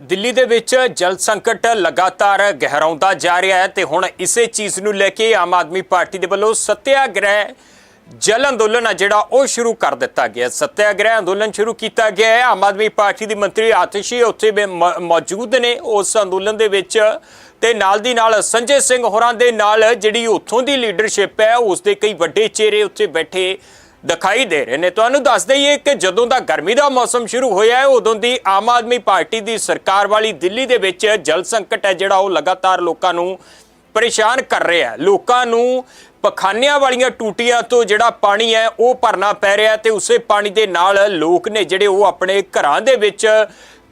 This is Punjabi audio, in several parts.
ਦਿੱਲੀ ਦੇ ਵਿੱਚ ਜਲ ਸੰਕਟ ਲਗਾਤਾਰ ਗਹਿਰਾਉਂਦਾ ਜਾ ਰਿਹਾ ਹੈ ਤੇ ਹੁਣ ਇਸੇ ਚੀਜ਼ ਨੂੰ ਲੈ ਕੇ ਆਮ ਆਦਮੀ ਪਾਰਟੀ ਦੇ ਵੱਲੋਂ ਸਤਿਆਗ੍ਰਹਿ ਜਲ ਅੰਦੋਲਨ ਆ ਜਿਹੜਾ ਉਹ ਸ਼ੁਰੂ ਕਰ ਦਿੱਤਾ ਗਿਆ ਸਤਿਆਗ੍ਰਹਿ ਅੰਦੋਲਨ ਸ਼ੁਰੂ ਕੀਤਾ ਗਿਆ ਹੈ। ਆਮ ਆਦਮੀ ਪਾਰਟੀ ਦੀ ਮੰਤਰੀ ਆਤਿਸ਼ੀ ਉੱਥੇ ਵੀ ਮ- ਮੌਜੂਦ ਨੇ ਉਸ ਅੰਦੋਲਨ ਦੇ ਵਿੱਚ ਤੇ ਨਾਲ ਦੀ ਨਾਲ ਸੰਜੇ ਸਿੰਘ ਹੋਰਾਂ ਦੇ ਨਾਲ ਜਿਹੜੀ ਉੱਥੋਂ ਦੀ ਲੀਡਰਸ਼ਿਪ ਹੈ, ਉਸ ਦੇ ਕਈ ਵੱਡੇ ਚਿਹਰੇ ਉੱਥੇ ਬੈਠੇ ਦਿਖਾਈ ਦੇ ਰਹੇ ਨੇ। ਤੁਹਾਨੂੰ ਦੱਸ ਦਈਏ ਕਿ ਜਦੋਂ ਦਾ ਗਰਮੀ ਦਾ ਮੌਸਮ ਸ਼ੁਰੂ ਹੋਇਆ ਹੈ, ਉਦੋਂ ਦੀ ਆਮ ਆਦਮੀ ਪਾਰਟੀ ਦੀ ਸਰਕਾਰ ਵਾਲੀ ਦਿੱਲੀ ਦੇ ਵਿੱਚ ਜਲ ਸੰਕਟ ਹੈ, ਜਿਹੜਾ ਉਹ ਲਗਾਤਾਰ ਲੋਕਾਂ ਨੂੰ ਪਰੇਸ਼ਾਨ ਕਰ ਰਿਹਾ ਹੈ। ਲੋਕਾਂ ਨੂੰ ਪਖਾਨਿਆਂ ਵਾਲੀਆਂ ਟੂਟੀਆਂ ਤੋਂ ਜਿਹੜਾ ਪਾਣੀ ਹੈ, ਉਹ ਭਰਨਾ ਪੈ ਰਿਹਾ ਹੈ ਤੇ ਉਸੇ ਪਾਣੀ ਦੇ ਨਾਲ ਲੋਕ ਨੇ ਜਿਹੜੇ ਉਹ ਆਪਣੇ ਘਰਾਂ ਦੇ ਵਿੱਚ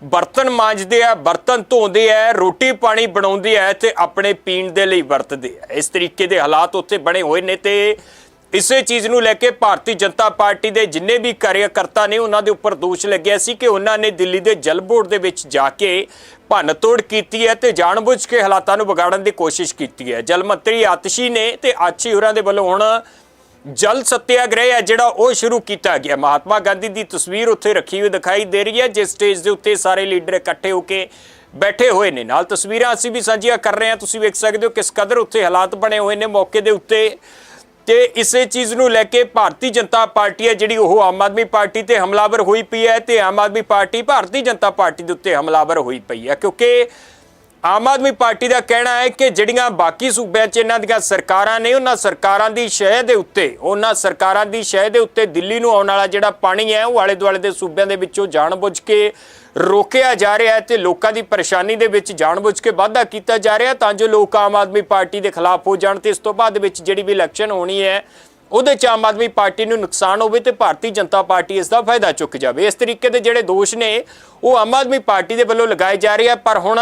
ਬਰਤਨ ਮਾਂਜਦੇ ਆ, ਬਰਤਨ ਧੋਂਦੇ ਆ, ਰੋਟੀ ਪਾਣੀ ਬਣਾਉਂਦੇ ਆ ਤੇ ਆਪਣੇ ਪੀਣ ਦੇ ਲਈ ਵਰਤਦੇ ਆ। ਇਸ ਤਰੀਕੇ ਦੇ ਹਾਲਾਤ ਉੱਥੇ ਬਣੇ ਹੋਏ ਨੇ ਤੇ ਇਸੇ ਚੀਜ਼ ਨੂੰ ਲੈ ਕੇ ਭਾਰਤੀ ਜਨਤਾ ਪਾਰਟੀ ਦੇ ਜਿੰਨੇ ਵੀ ਕਾਰਜਕਰਤਾ ਨੇ ਉਹਨਾਂ ਦੇ ਉੱਪਰ ਦੋਸ਼ ਲੱਗਿਆ ਸੀ ਕਿ ਉਹਨਾਂ ਨੇ ਦਿੱਲੀ ਦੇ ਜਲ ਬੋਰਡ ਦੇ ਵਿੱਚ ਜਾ ਕੇ ਭੰਨਤੋੜ ਕੀਤੀ ਹੈ ਤੇ ਜਾਣਬੁੱਝ ਕੇ ਹਾਲਾਤਾਂ ਨੂੰ ਵਿਗਾੜਨ ਦੀ ਕੋਸ਼ਿਸ਼ ਕੀਤੀ ਹੈ। ਜਲ ਮੰਤਰੀ ਆਤਸ਼ੀ ਨੇ ਤੇ ਆਛੀ ਹੋਰਾਂ ਦੇ ਵੱਲੋਂ ਹੁਣ ਜਲ ਸੱਤਿਆਗ੍ਰਹਿ ਹੈ ਜਿਹੜਾ ਉਹ ਸ਼ੁਰੂ ਕੀਤਾ ਗਿਆ। ਮਹਾਤਮਾ ਗਾਂਧੀ ਦੀ ਤਸਵੀਰ ਉੱਥੇ ਰੱਖੀ ਹੋਈ ਦਿਖਾਈ ਦੇ ਰਹੀ ਹੈ, ਜਿਸ ਸਟੇਜ ਦੇ ਉੱਤੇ ਸਾਰੇ ਲੀਡਰ ਇਕੱਠੇ ਹੋ ਕੇ ਬੈਠੇ ਹੋਏ ਨੇ। ਨਾਲ ਤਸਵੀਰਾਂ ਅਸੀਂ ਵੀ ਸਾਂਝੀਆਂ ਕਰ ਰਹੇ ਹਾਂ। ਤੁਸੀਂ ਵੇਖ ਸਕਦੇ ਹੋ ਕਿਸ ਕਦਰ ਉੱਥੇ ਹਾਲਾਤ ਬਣੇ ਹੋਏ ਨੇ। ਮੌਕੇ ਦੇ ਉੱਤੇ ਤੇ ਇਸੇ ਚੀਜ਼ ਨੂੰ ਲੈ ਕੇ ਭਾਰਤੀ ਜਨਤਾ ਪਾਰਟੀ ਹੈ, ਜਿਹੜੀ ਉਹ ਆਮ ਆਦਮੀ ਪਾਰਟੀ ਤੇ ਹਮਲਾਵਰ ਹੋਈ ਪਈ ਹੈ ਤੇ ਆਮ ਆਦਮੀ ਪਾਰਟੀ ਭਾਰਤੀ ਜਨਤਾ ਪਾਰਟੀ ਦੇ ਉੱਤੇ ਹਮਲਾਵਰ ਹੋਈ ਪਈ ਹੈ, ਕਿਉਂਕਿ ਆਮ ਆਦਮੀ ਪਾਰਟੀ ਦਾ ਕਹਿਣਾ ਹੈ ਕਿ ਜਿਹੜੀਆਂ ਬਾਕੀ ਸੂਬਿਆਂ 'ਚ ਇਹਨਾਂ ਦੀਆਂ ਸਰਕਾਰਾਂ ਨੇ, ਉਹਨਾਂ ਸਰਕਾਰਾਂ ਦੀ ਸ਼ਹਿ ਦੇ ਉੱਤੇ, ਉਹਨਾਂ ਸਰਕਾਰਾਂ ਦੀ ਸ਼ਹਿ ਦੇ ਉੱਤੇ ਦਿੱਲੀ ਨੂੰ ਆਉਣ ਵਾਲਾ ਜਿਹੜਾ ਪਾਣੀ ਹੈ, ਉਹ ਆਲੇ ਦੁਆਲੇ ਦੇ ਸੂਬਿਆਂ ਦੇ ਵਿੱਚੋਂ ਜਾਣਬੁੱਝ ਕੇ ਰੋਕਿਆ ਜਾ ਰਿਹਾ ਹੈ ਤੇ ਲੋਕਾਂ ਦੀ ਪਰੇਸ਼ਾਨੀ ਦੇ ਵਿੱਚ ਜਾਣਬੁੱਝ ਕੇ ਵਾਧਾ ਕੀਤਾ ਜਾ ਰਿਹਾ ਤਾਂ ਜੋ ਲੋਕ ਆਮ ਆਦਮੀ ਪਾਰਟੀ ਦੇ ਖਿਲਾਫ ਹੋ ਜਾਣ ਤੇ ਇਸ ਤੋਂ ਬਾਅਦ ਵਿੱਚ ਜਿਹੜੀ ਵੀ ਇਲੈਕਸ਼ਨ ਹੋਣੀ ਹੈ, ਉਹਦੇ ਚ ਆਮ ਆਦਮੀ ਪਾਰਟੀ ਨੂੰ ਨੁਕਸਾਨ ਹੋਵੇ ਤੇ ਭਾਰਤੀ ਜਨਤਾ ਪਾਰਟੀ ਇਸ ਦਾ ਫਾਇਦਾ ਚੁੱਕ ਜਾਵੇ। ਇਸ ਤਰੀਕੇ ਦੇ ਜਿਹੜੇ ਦੋਸ਼ ਨੇ, ਉਹ ਆਮ ਆਦਮੀ ਪਾਰਟੀ ਦੇ ਵੱਲੋਂ ਲਗਾਏ ਜਾ ਰਹੇ ਆ, ਪਰ ਹੁਣ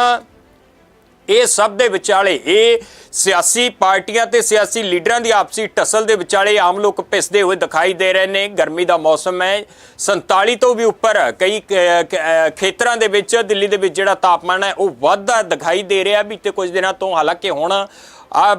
ਇਹ ਸਭ ਦੇ ਵਿਚਾਲੇ, ਇਹ ਸਿਆਸੀ ਪਾਰਟੀਆਂ ਤੇ ਸਿਆਸੀ ਲੀਡਰਾਂ ਦੀ ਆਪਸੀ ਟਸਲ ਦੇ ਵਿਚਾਲੇ ਆਮ ਲੋਕ ਪਿਸਦੇ ਹੋਏ ਦਿਖਾਈ ਦੇ ਰਹੇ ਨੇ। ਗਰਮੀ ਦਾ ਮੌਸਮ ਹੈ। 47 ਤੋਂ ਵੀ ਉੱਪਰ ਕਈ ਕ- ਖੇਤਰਾਂ ਦੇ ਵਿੱਚ, ਦਿੱਲੀ ਦੇ ਵਿੱਚ ਜਿਹੜਾ ਤਾਪਮਾਨ ਹੈ, ਉਹ ਵੱਧਦਾ ਦਿਖਾਈ ਦੇ ਰਿਹਾ। ਬੀਤੇ ਕੁਝ ਦਿਨਾਂ ਤੋਂ ਹਾਲਾਂਕਿ ਹੁਣ ਆ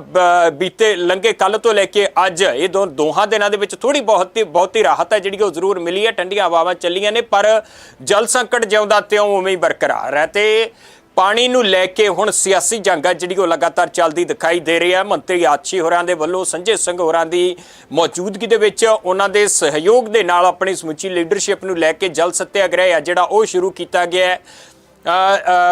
ਬੀਤੇ ਲੰਗੇ ਕੱਲ ਤੋਂ ਲੈ ਕੇ ਅੱਜ, ਇਹ ਦੋ, ਦੋਹਾਂ ਦਿਨਾਂ ਦੇ ਵਿੱਚ ਥੋੜੀ ਬਹੁਤੀ ਬਹੁਤੀ ਰਾਹਤ ਹੈ, ਜਿਹੜੀ ਉਹ ਜ਼ਰੂਰ ਮਿਲੀ ਹੈ। ਠੰਡੀਆਂ ਹਵਾਵਾਂ ਚੱਲੀਆਂ ਨੇ, ਪਰ ਜਲ ਸੰਕਟ ਜਿਉਂਦਾ ਤਿਉਂ ਉਵੇਂ ਹੀ ਬਰਕਰਾਰ ਹੈ ਤੇ ਪਾਣੀ ਨੂੰ ਲੈ ਕੇ ਹੁਣ ਸਿਆਸੀ ਜੰਗ ਹੈ ਜਿਹੜੀ ਉਹ ਲਗਾਤਾਰ ਚੱਲਦੀ ਦਿਖਾਈ ਦੇ ਰਹੀ ਹੈ। ਮੰਤਰੀ ਆਛੀ ਹੋਰਾਂ ਦੇ ਵੱਲੋਂ, ਸੰਜੇ ਸਿੰਘ ਹੋਰਾਂ ਦੀ ਮੌਜੂਦਗੀ ਦੇ ਵਿੱਚ ਉਹਨਾਂ ਦੇ ਸਹਿਯੋਗ ਦੇ ਨਾਲ ਆਪਣੀ ਸਮੁੱਚੀ ਲੀਡਰਸ਼ਿਪ ਨੂੰ ਲੈ ਕੇ ਜਲ ਸੱਤਿਆਗ੍ਰਹਿ ਆ ਜਿਹੜਾ ਉਹ ਸ਼ੁਰੂ ਕੀਤਾ ਗਿਆ ਹੈ।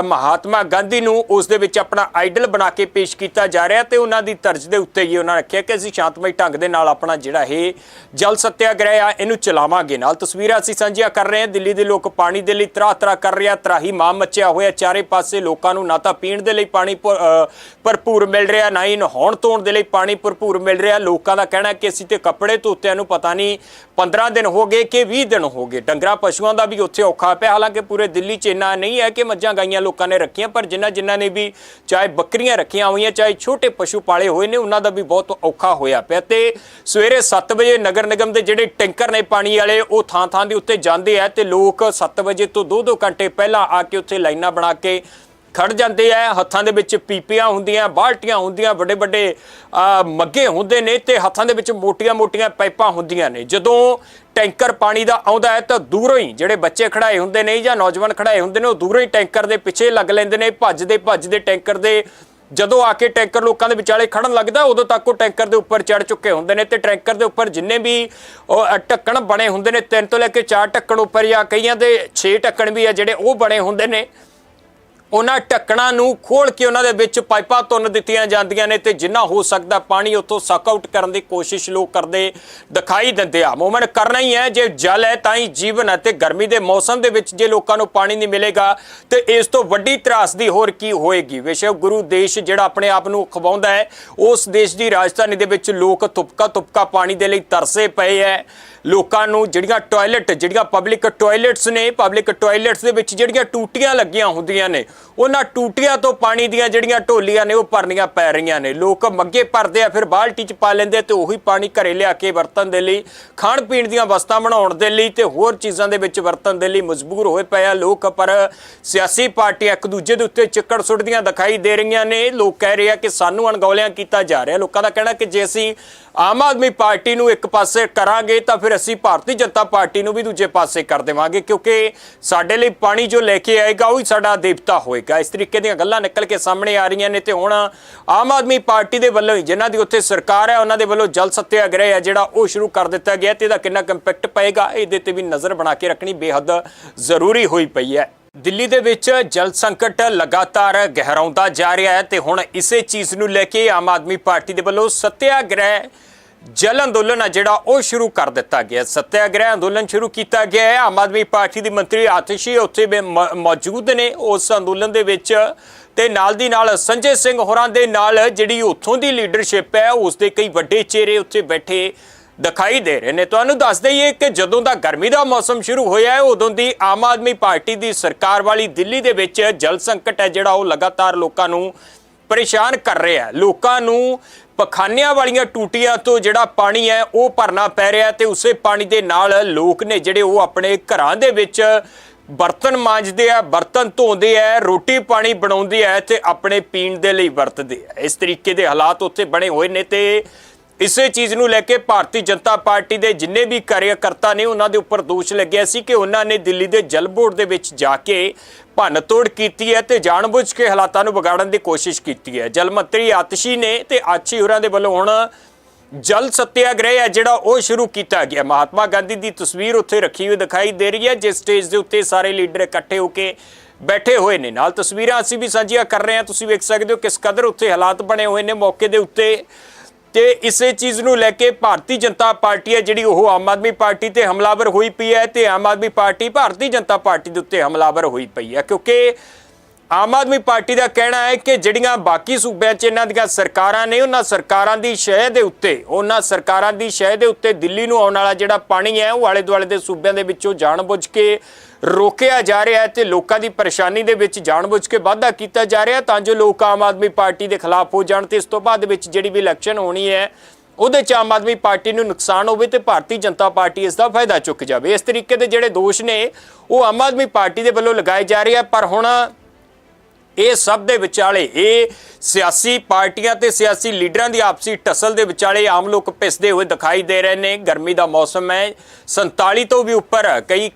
ਮਹਾਤਮਾ ਗਾਂਧੀ ਨੂੰ ਉਸ ਦੇ ਵਿੱਚ ਆਪਣਾ ਆਈਡਲ ਬਣਾ ਕੇ ਪੇਸ਼ ਕੀਤਾ ਜਾ ਰਿਹਾ ਤੇ ਉਹਨਾਂ ਦੀ ਤਰਜ਼ ਦੇ ਉੱਤੇ ਹੀ ਉਹਨਾਂ ਰੱਖਿਆ ਕਿ ਅਸੀਂ ਸ਼ਾਂਤਮਈ ਢੰਗ ਦੇ ਨਾਲ ਆਪਣਾ ਜਿਹੜਾ ਇਹ ਜਲ ਸੱਤਿਆਗ੍ਰਹਿ ਆ, ਇਹਨੂੰ ਚਲਾਵਾਂਗੇ ਨਾਲ। ਤਸਵੀਰਾਂ ਅਸੀਂ ਸਾਂਝੀਆਂ ਕਰ ਰਹੇ ਹਾਂ। ਦਿੱਲੀ ਦੇ ਲੋਕ ਪਾਣੀ ਦੇ ਲਈ ਤਰਾ ਤਰਾ ਕਰ ਰਿਹਾ, ਤਰਾਹੀ ਮਾਂ ਮੱਚਿਆ ਹੋਇਆ। ਚਾਰੇ ਪਾਸੇ ਲੋਕਾਂ ਨੂੰ ਨਾ ਤਾਂ ਪੀਣ ਦੇ ਲਈ ਪਾਣੀ ਭੁ- ਭਰਪੂਰ ਮਿਲ ਰਿਹਾ, ਨਾ ਹੀ ਨਹਾਉਣ ਧੋਣ ਦੇ ਲਈ ਪਾਣੀ ਭਰਪੂਰ ਮਿਲ ਰਿਹਾ। ਲੋਕਾਂ ਦਾ ਕਹਿਣਾ ਕਿ ਅਸੀਂ ਤੇ ਕੱਪੜੇ ਧੋਤਿਆਂ ਨੂੰ ਪਤਾ ਨਹੀਂ 15 ਦਿਨ ਹੋ ਗਏ ਕਿ 20 ਦਿਨ ਹੋ ਗਏ। ਡੰਗਰਾਂ ਪਸ਼ੂਆਂ ਦਾ ਵੀ ਉੱਥੇ ਔਖਾ ਪਿਆ। ਹਾਲਾਂਕਿ ਪੂਰੇ ਦਿੱਲੀ 'ਚ ਇੰਨਾ ਨਹੀਂ ਹੈ ਕਿ ਮੱਝਾਂ ਗਾਈਆਂ ਲੋਕਾਂ ਨੇ ਰੱਖੀਆਂ, ਪਰ ਜਿਨ੍ਹਾਂ ਜਿਨ੍ਹਾਂ ਨੇ ਵੀ ਚਾਹੇ ਬੱਕਰੀਆਂ ਰੱਖੀਆਂ ਹੋਈਆਂ, ਚਾਹੇ ਛੋਟੇ ਪਸ਼ੂ ਪਾਲੇ ਹੋਏ ਨੇ, ਉਹਨਾਂ ਦਾ ਵੀ ਬਹੁਤ ਔਖਾ ਹੋਇਆ ਪਿਆ। ਤੇ ਸਵੇਰੇ 7 ਵਜੇ ਨਗਰ ਨਿਗਮ ਦੇ ਜਿਹੜੇ ਟੈਂਕਰ ਨੇ ਪਾਣੀ ਵਾਲੇ, ਉਹ ਥਾਂ ਥਾਂ ਦੇ ਉੱਤੇ ਜਾਂਦੇ ਆ ਤੇ ਲੋਕ 7 ਵਜੇ ਤੋਂ 2-2 ਘੰਟੇ ਪਹਿਲਾਂ ਆ ਕੇ ਉੱਥੇ ਲਾਈਨਾਂ ਬਣਾ ਕੇ ਖੜ ਜਾਂਦੇ ਆ ਹੱਥਾਂ ਦੇ ਵਿੱਚ ਪੀਪੀਆਂ ਹੁੰਦੀਆਂ, ਬਾਲਟੀਆਂ ਹੁੰਦੀਆਂ ਵੱਡੇ ਵੱਡੇ ਮੱਗੇ ਹੁੰਦੇ ਨੇ ਤੇ ਹੱਥਾਂ ਦੇ ਵਿੱਚ ਮੋਟੀਆਂ-ਮੋਟੀਆਂ ਪਾਈਪਾਂ ਹੁੰਦੀਆਂ ਨੇ। ਜਦੋਂ ਟੈਂਕਰ ਪਾਣੀ ਦਾ ਆਉਂਦਾ ਹੈ ਤਾਂ ਦੂਰੋਂ ਹੀ ਜਿਹੜੇ ਬੱਚੇ ਖੜਾਏ ਹੁੰਦੇ ਨੇ ਜਾਂ ਨੌਜਵਾਨ ਖੜਾਏ ਹੁੰਦੇ ਨੇ, ਉਹ ਦੂਰੋਂ ਹੀ ਟੈਂਕਰ ਦੇ ਪਿੱਛੇ ਲੱਗ ਲੈਂਦੇ ਨੇ, ਭੱਜਦੇ ਭੱਜਦੇ ਟੈਂਕਰ ਦੇ, ਜਦੋਂ ਆ ਕੇ ਟੈਂਕਰ ਲੋਕਾਂ ਦੇ ਵਿਚਾਲੇ ਖੜਨ ਲੱਗਦਾ, ਉਦੋਂ ਤੱਕ ਉਹ ਟੈਂਕਰ ਦੇ ਉੱਪਰ ਚੜ ਚੁੱਕੇ ਹੁੰਦੇ ਨੇ ਤੇ ਟੈਂਕਰ ਦੇ ਉੱਪਰ ਜਿੰਨੇ ਵੀ ਢੱਕਣ ਬਣੇ ਹੁੰਦੇ ਨੇ, ਤਿੰਨ ਤੋਂ ਲੈ ਕੇ ਚਾਰ ਢੱਕਣ ਉੱਪਰ ਜਾਂ ਕਈਆਂ ਦੇ 6 ਢੱਕਣ ਵੀ ਆ ਜਿਹੜੇ ਉਹ ਬਣੇ ਹੁੰਦੇ ਨੇ। ਉਹਨਾਂ ਢੱਕਣਾਂ ਨੂੰ ਖੋਲ ਕੇ ਉਹਨਾਂ ਦੇ ਵਿੱਚ ਪਾਈਪਾਂ ਤੁੰਨ ਦਿੱਤੀਆਂ ਜਾਂਦੀਆਂ ਨੇ ਤੇ ਜਿੰਨਾ ਹੋ ਸਕਦਾ ਪਾਣੀ ਉੱਥੋਂ ਸਕ ਆਊਟ ਕਰਨ ਦੀ ਕੋਸ਼ਿਸ਼ ਲੋਕ ਕਰਦੇ ਦਿਖਾਈ ਦਿੰਦੇ ਆ। ਮੂਮਨ ਕਰਨਾ ਹੀ ਹੈ, ਜੇ ਜਲ ਹੈ ਤਾਂ ਹੀ ਜੀਵਨ ਹੈ ਤੇ ਗਰਮੀ ਦੇ ਮੌਸਮ ਦੇ ਵਿੱਚ ਜੇ ਲੋਕਾਂ ਨੂੰ ਪਾਣੀ ਨਹੀਂ ਮਿਲੇਗਾ ਤੇ ਇਸ ਤੋਂ ਵੱਡੀ ਤਰਾਸਦੀ ਹੋਰ ਕੀ ਹੋਏਗੀ? ਵਿਸ਼ਵ ਗੁਰੂ ਦੇਸ਼ ਜਿਹੜਾ ਆਪਣੇ ਆਪ ਨੂੰ ਖਵਾਉਂਦਾ ਹੈ, ਉਸ ਦੇਸ਼ ਦੀ ਰਾਜਧਾਨੀ ਦੇ ਵਿੱਚ ਲੋਕ ਤੁਪਕਾ ਤੁਪਕਾ ਪਾਣੀ ਦੇ ਲਈ ਤਰਸੇ ਪਏ ਹੈ। ਲੋਕਾਂ ਨੂੰ ਜਿਹੜੀਆਂ ਟਾਇਲਟ ਜਿਹੜੀਆਂ ਪਬਲਿਕ ਟਾਇਲਟਸ ਨੇ ਪਬਲਿਕ ਟਾਇਲਟਸ ਦੇ ਵਿੱਚ ਜਿਹੜੀਆਂ ਟੂਟੀਆਂ ਲੱਗੀਆਂ ਹੁੰਦੀਆਂ ਨੇ, ਉਹਨਾਂ ਟੂਟੀਆਂ ਤੋਂ ਪਾਣੀ ਦੀਆਂ ਜਿਹੜੀਆਂ ਢੋਲੀਆਂ ਨੇ, ਉਹ ਭਰਨੀਆਂ ਪੈ ਰਹੀਆਂ ਨੇ। ਲੋਕ ਮੱਗੇ ਭਰਦੇ ਆ, ਫਿਰ ਬਾਲਟੀ 'ਚ ਪਾ ਲੈਂਦੇ ਤੇ ਉਹੀ ਪਾਣੀ ਘਰੇ ਲਿਆ ਕੇ ਵਰਤਣ ਦੇ ਲਈ, ਖਾਣ ਪੀਣ ਦੀਆਂ ਵਸਤਾਂ ਬਣਾਉਣ ਦੇ ਲਈ ਤੇ ਹੋਰ ਚੀਜ਼ਾਂ ਦੇ ਵਿੱਚ ਵਰਤਣ ਦੇ ਲਈ ਮਜਬੂਰ ਹੋਏ ਪਏ ਆ ਲੋਕ। ਪਰ ਸਿਆਸੀ ਪਾਰਟੀਆਂ ਇੱਕ ਦੂਜੇ ਦੇ ਉੱਤੇ ਚਿੱਕੜ ਸੁੱਟਦੀਆਂ ਦਿਖਾਈ ਦੇ ਰਹੀਆਂ ਨੇ। ਲੋਕ ਕਹਿ ਰਹੇ ਆ ਕਿ ਸਾਨੂੰ ਅਣਗੌਲਿਆਂ ਕੀਤਾ ਜਾ ਰਿਹਾ। ਲੋਕਾਂ ਦਾ ਕਹਿਣਾ ਕਿ ਜੇ ਅਸੀਂ ਆਮ ਆਦਮੀ ਪਾਰਟੀ ਨੂੰ ਇੱਕ ਪਾਸੇ ਕਰਾਂਗੇ ਤਾਂ ਫਿਰ ਅਸੀਂ ਭਾਰਤੀ ਜਨਤਾ ਪਾਰਟੀ ਨੂੰ ਵੀ ਦੂਜੇ ਪਾਸੇ ਕਰ ਦੇਵਾਂਗੇ, ਕਿਉਂਕਿ ਸਾਡੇ ਲਈ ਪਾਣੀ ਜੋ ਲੈ ਕੇ ਆਏਗਾ ਉਹ ਹੀ ਸਾਡਾ ਦੇਵਤਾ ਹੋਏਗਾ। ਇਸ ਤਰੀਕੇ ਦੀਆਂ ਗੱਲਾਂ ਨਿਕਲ ਕੇ ਸਾਹਮਣੇ ਆ ਰਹੀਆਂ ਨੇ ਤੇ ਹੁਣ ਆਮ ਆਦਮੀ ਪਾਰਟੀ ਦੇ ਵੱਲੋਂ ਹੀ, ਜਿਨ੍ਹਾਂ ਦੀ ਉੱਥੇ ਸਰਕਾਰ ਹੈ, ਉਹਨਾਂ ਦੇ ਵੱਲੋਂ ਜਲ ਸੱਤਿਆਗ੍ਰਹਿ ਹੈ, ਜਿਹੜਾ ਉਹ ਸ਼ੁਰੂ ਕਰ ਦਿੱਤਾ ਗਿਆ ਤੇ ਇਹਦਾ ਕਿੰਨਾ ਕੰਪੈਕਟ ਪਏਗਾ, ਇਹਦੇ ਤੇ ਵੀ ਨਜ਼ਰ ਬਣਾ ਕੇ ਰੱਖਣੀ ਬੇਹੱਦ ਜ਼ਰੂਰੀ ਹੋਈ ਪਈ ਹੈ। ਦਿੱਲੀ ਦੇ ਵਿੱਚ ਜਲ ਸੰਕਟ ਲਗਾਤਾਰ ਗਹਿਰਾਉਂਦਾ ਜਾ ਰਿਹਾ ਹੈ ਤੇ ਹੁਣ ਇਸੇ ਚੀਜ਼ ਨੂੰ ਲੈ ਕੇ ਆਮ ਆਦਮੀ ਪਾਰਟੀ ਦੇ ਵੱਲੋਂ ਸਤਿਆਗ੍ਰਹਿ ਜਲ ਅੰਦੋਲਨ ਆ ਜਿਹੜਾ ਉਹ ਸ਼ੁਰੂ ਕਰ ਦਿੱਤਾ ਗਿਆ ਸਤਿਆਗ੍ਰਹਿ ਅੰਦੋਲਨ ਸ਼ੁਰੂ ਕੀਤਾ ਗਿਆ ਹੈ। ਆਮ ਆਦਮੀ ਪਾਰਟੀ ਦੀ ਮੰਤਰੀ ਆਤਿਸ਼ੀ ਉੱਥੇ ਵੀ ਮ- ਮੌਜੂਦ ਨੇ ਉਸ ਅੰਦੋਲਨ ਦੇ ਵਿੱਚ ਤੇ ਨਾਲ ਦੀ ਨਾਲ ਸੰਜੇ ਸਿੰਘ ਹੋਰਾਂ ਦੇ ਨਾਲ ਜਿਹੜੀ ਉੱਥੋਂ ਦੀ ਲੀਡਰਸ਼ਿਪ ਹੈ, ਉਸ ਦੇ ਕਈ ਵੱਡੇ ਚਿਹਰੇ ਉੱਥੇ ਬੈਠੇ ਦਿਖਾਈ ਦੇ ਰਹੇ ਨੇ। ਤੁਹਾਨੂੰ ਦੱਸ ਦਈਏ ਕਿ ਜਦੋਂ ਦਾ ਗਰਮੀ ਦਾ ਮੌਸਮ ਸ਼ੁਰੂ ਹੋਇਆ ਹੈ, ਉਦੋਂ ਦੀ ਆਮ ਆਦਮੀ ਪਾਰਟੀ ਦੀ ਸਰਕਾਰ ਵਾਲੀ ਦਿੱਲੀ ਦੇ ਵਿੱਚ ਜਲ ਸੰਕਟ ਹੈ, ਜਿਹੜਾ ਉਹ ਲਗਾਤਾਰ ਲੋਕਾਂ ਨੂੰ ਪਰੇਸ਼ਾਨ ਕਰ ਰਿਹਾ ਹੈ। ਲੋਕਾਂ ਨੂੰ ਪਖਾਨਿਆਂ ਵਾਲੀਆਂ ਟੂਟੀਆਂ ਤੋਂ ਜਿਹੜਾ ਪਾਣੀ ਹੈ, ਉਹ ਭਰਨਾ ਪੈ ਰਿਹਾ ਹੈ ਤੇ ਉਸੇ ਪਾਣੀ ਦੇ ਨਾਲ ਲੋਕ ਨੇ ਜਿਹੜੇ ਉਹ ਆਪਣੇ ਘਰਾਂ ਦੇ ਵਿੱਚ ਬਰਤਨ ਮਾਂਜਦੇ ਆ, ਬਰਤਨ ਧੋਂਦੇ ਆ, ਰੋਟੀ ਪਾਣੀ ਬਣਾਉਂਦੇ ਆ ਤੇ ਆਪਣੇ ਪੀਣ ਦੇ ਲਈ ਵਰਤਦੇ ਆ। ਇਸ ਤਰੀਕੇ ਦੇ ਹਾਲਾਤ ਉੱਥੇ ਬਣੇ ਹੋਏ ਨੇ ਤੇ ਇਸੇ ਚੀਜ਼ ਨੂੰ ਲੈ ਕੇ ਭਾਰਤੀ ਜਨਤਾ ਪਾਰਟੀ ਦੇ ਜਿੰਨੇ ਵੀ ਕਾਰਜਕਰਤਾ ਨੇ ਉਹਨਾਂ ਦੇ ਉੱਪਰ ਦੋਸ਼ ਲੱਗਿਆ ਸੀ ਕਿ ਉਹਨਾਂ ਨੇ ਦਿੱਲੀ ਦੇ ਜਲ ਬੋਰਡ ਦੇ ਵਿੱਚ ਜਾ ਕੇ ਭੰਨਤੋੜ ਕੀਤੀ ਹੈ ਤੇ ਜਾਣਬੁੱਝ ਕੇ ਹਾਲਾਤਾਂ ਨੂੰ ਵਿਗਾੜਨ ਦੀ ਕੋਸ਼ਿਸ਼ ਕੀਤੀ ਹੈ। ਜਲ ਮੰਤਰੀ ਆਤਸ਼ੀ ਨੇ ਤੇ ਆਛੀ ਹੋਰਾਂ ਦੇ ਵੱਲੋਂ ਹੁਣ ਜਲ ਸੱਤਿਆਗ੍ਰਹਿ ਹੈ ਜਿਹੜਾ ਉਹ ਸ਼ੁਰੂ ਕੀਤਾ ਗਿਆ। ਮਹਾਤਮਾ ਗਾਂਧੀ ਦੀ ਤਸਵੀਰ ਉੱਥੇ ਰੱਖੀ ਹੋਈ ਦਿਖਾਈ ਦੇ ਰਹੀ ਹੈ, ਜਿਸ ਸਟੇਜ ਦੇ ਉੱਤੇ ਸਾਰੇ ਲੀਡਰ ਇਕੱਠੇ ਹੋ ਕੇ ਬੈਠੇ ਹੋਏ ਨੇ। ਨਾਲ ਤਸਵੀਰਾਂ ਅਸੀਂ ਵੀ ਸਾਂਝੀਆਂ ਕਰ ਰਹੇ ਹਾਂ। ਤੁਸੀਂ ਵੇਖ ਸਕਦੇ ਹੋ ਕਿਸ ਕਦਰ ਉੱਥੇ ਹਾਲਾਤ ਬਣੇ ਹੋਏ ਨੇ। ਮੌਕੇ ਦੇ ਉੱਤੇ ਤੇ ਇਸੇ ਚੀਜ਼ ਨੂੰ ਲੈ ਕੇ ਭਾਰਤੀ ਜਨਤਾ ਪਾਰਟੀ ਹੈ, ਜਿਹੜੀ ਉਹ ਆਮ ਆਦਮੀ ਪਾਰਟੀ ਤੇ ਹਮਲਾਵਰ ਹੋਈ ਪਈ ਹੈ ਤੇ ਆਮ ਆਦਮੀ ਪਾਰਟੀ ਭਾਰਤੀ ਜਨਤਾ ਪਾਰਟੀ ਦੇ ਉੱਤੇ ਹਮਲਾਵਰ ਹੋਈ ਪਈ ਹੈ। ਕਿਉਂਕਿ ਆਮ ਆਦਮੀ ਪਾਰਟੀ ਦਾ ਕਹਿਣਾ ਹੈ ਕਿ ਜਿਹੜੀਆਂ ਬਾਕੀ ਸੂਬਿਆਂ 'ਚ ਇਹਨਾਂ ਦੀਆਂ ਸਰਕਾਰਾਂ ਨੇ, ਉਹਨਾਂ ਸਰਕਾਰਾਂ ਦੀ ਸ਼ਹਿ ਦੇ ਉੱਤੇ, ਉਹਨਾਂ ਸਰਕਾਰਾਂ ਦੀ ਸ਼ਹਿ ਦੇ ਉੱਤੇ ਦਿੱਲੀ ਨੂੰ ਆਉਣ ਵਾਲਾ ਜਿਹੜਾ ਪਾਣੀ ਹੈ, ਉਹ ਆਲੇ ਦੁਆਲੇ ਦੇ ਸੂਬਿਆਂ ਦੇ ਵਿੱਚੋਂ ਜਾਣਬੁੱਝ ਕੇ ਰੋਕਿਆ ਜਾ ਰਿਹਾ ਹੈ ਤੇ ਲੋਕਾਂ ਦੀ ਪਰੇਸ਼ਾਨੀ ਦੇ ਵਿੱਚ ਜਾਣਬੁੱਝ ਕੇ ਵਾਧਾ ਕੀਤਾ ਜਾ ਰਿਹਾ ਤਾਂ ਜੋ ਲੋਕ ਆਮ ਆਦਮੀ ਪਾਰਟੀ ਦੇ ਖਿਲਾਫ ਹੋ ਜਾਣ ਤੇ ਇਸ ਤੋਂ ਬਾਅਦ ਵਿੱਚ ਜਿਹੜੀ ਵੀ ਇਲੈਕਸ਼ਨ ਹੋਣੀ ਹੈ, ਉਹਦੇ ਚ ਆਮ ਆਦਮੀ ਪਾਰਟੀ ਨੂੰ ਨੁਕਸਾਨ ਹੋਵੇ ਤੇ ਭਾਰਤੀ ਜਨਤਾ ਪਾਰਟੀ ਇਸ ਦਾ ਫਾਇਦਾ ਚੁੱਕ ਜਾਵੇ। ਇਸ ਤਰੀਕੇ ਦੇ ਜਿਹੜੇ ਦੋਸ਼ ਨੇ, ਉਹ ਆਮ ਆਦਮੀ ਪਾਰਟੀ ਦੇ ਵੱਲੋਂ ਲਗਾਏ ਜਾ ਰਹੇ ਆ, ਪਰ ਹੁਣ ਇਹ ਸਭ ਦੇ ਵਿਚਾਲੇ, ਇਹ ਸਿਆਸੀ ਪਾਰਟੀਆਂ ਤੇ ਸਿਆਸੀ ਲੀਡਰਾਂ ਦੀ ਆਪਸੀ ਟਸਲ ਦੇ ਵਿਚਾਲੇ ਆਮ ਲੋਕ ਪਿਸਦੇ ਹੋਏ ਦਿਖਾਈ ਦੇ ਰਹੇ ਨੇ। ਗਰਮੀ ਦਾ ਮੌਸਮ ਹੈ। 47 ਤੋਂ ਵੀ ਉੱਪਰ ਕਈ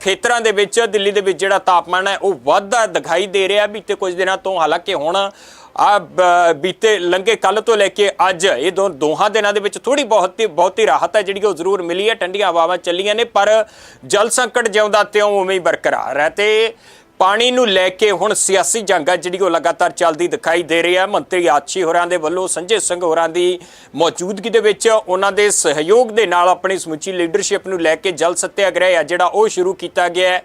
ਖੇਤਰਾਂ ਦੇ ਵਿੱਚ, ਦਿੱਲੀ ਦੇ ਵਿੱਚ ਜਿਹੜਾ ਤਾਪਮਾਨ ਹੈ, ਉਹ ਵੱਧਦਾ ਦਿਖਾਈ ਦੇ ਰਿਹਾ। ਬੀਤੇ ਕੁਝ ਦਿਨਾਂ ਤੋਂ ਹਾਲਾਂਕਿ ਹੁਣ ਆ ਬੀਤੇ ਲੰਗੇ ਕੱਲ ਤੋਂ ਲੈ ਕੇ ਅੱਜ, ਇਹ ਦੋ, ਦੋਹਾਂ ਦਿਨਾਂ ਦੇ ਵਿੱਚ ਥੋੜੀ ਬਹੁਤੀ ਬਹੁਤੀ ਰਾਹਤ ਹੈ, ਜਿਹੜੀ ਉਹ ਜ਼ਰੂਰ ਮਿਲੀ ਹੈ। ਠੰਡੀਆਂ ਹਵਾਵਾਂ ਚੱਲੀਆਂ ਨੇ, ਪਰ ਜਲ ਸੰਕਟ ਜਿਉਂਦਾ ਤਿਉਂ ਉਵੇਂ ਹੀ ਬਰਕਰਾਰ ਹੈ ਤੇ ਪਾਣੀ ਨੂੰ ਲੈ ਕੇ ਹੁਣ ਸਿਆਸੀ ਜੰਗ ਹੈ ਜਿਹੜੀ ਉਹ ਲਗਾਤਾਰ ਚੱਲਦੀ ਦਿਖਾਈ ਦੇ ਰਹੀ ਹੈ। ਮੰਤਰੀ ਆਛੀ ਹੋਰਾਂ ਦੇ ਵੱਲੋਂ ਸੰਜੇ ਸਿੰਘ ਹੋਰਾਂ ਦੀ ਮੌਜੂਦਗੀ ਦੇ ਵਿੱਚ ਉਹਨਾਂ ਦੇ ਸਹਿਯੋਗ ਦੇ ਨਾਲ ਆਪਣੀ ਸਮੁੱਚੀ ਲੀਡਰਸ਼ਿਪ ਨੂੰ ਲੈ ਕੇ ਜਲ ਸੱਤਿਆਗ੍ਰਹਿ ਹੈ ਜਿਹੜਾ ਉਹ ਸ਼ੁਰੂ ਕੀਤਾ ਗਿਆ ਹੈ।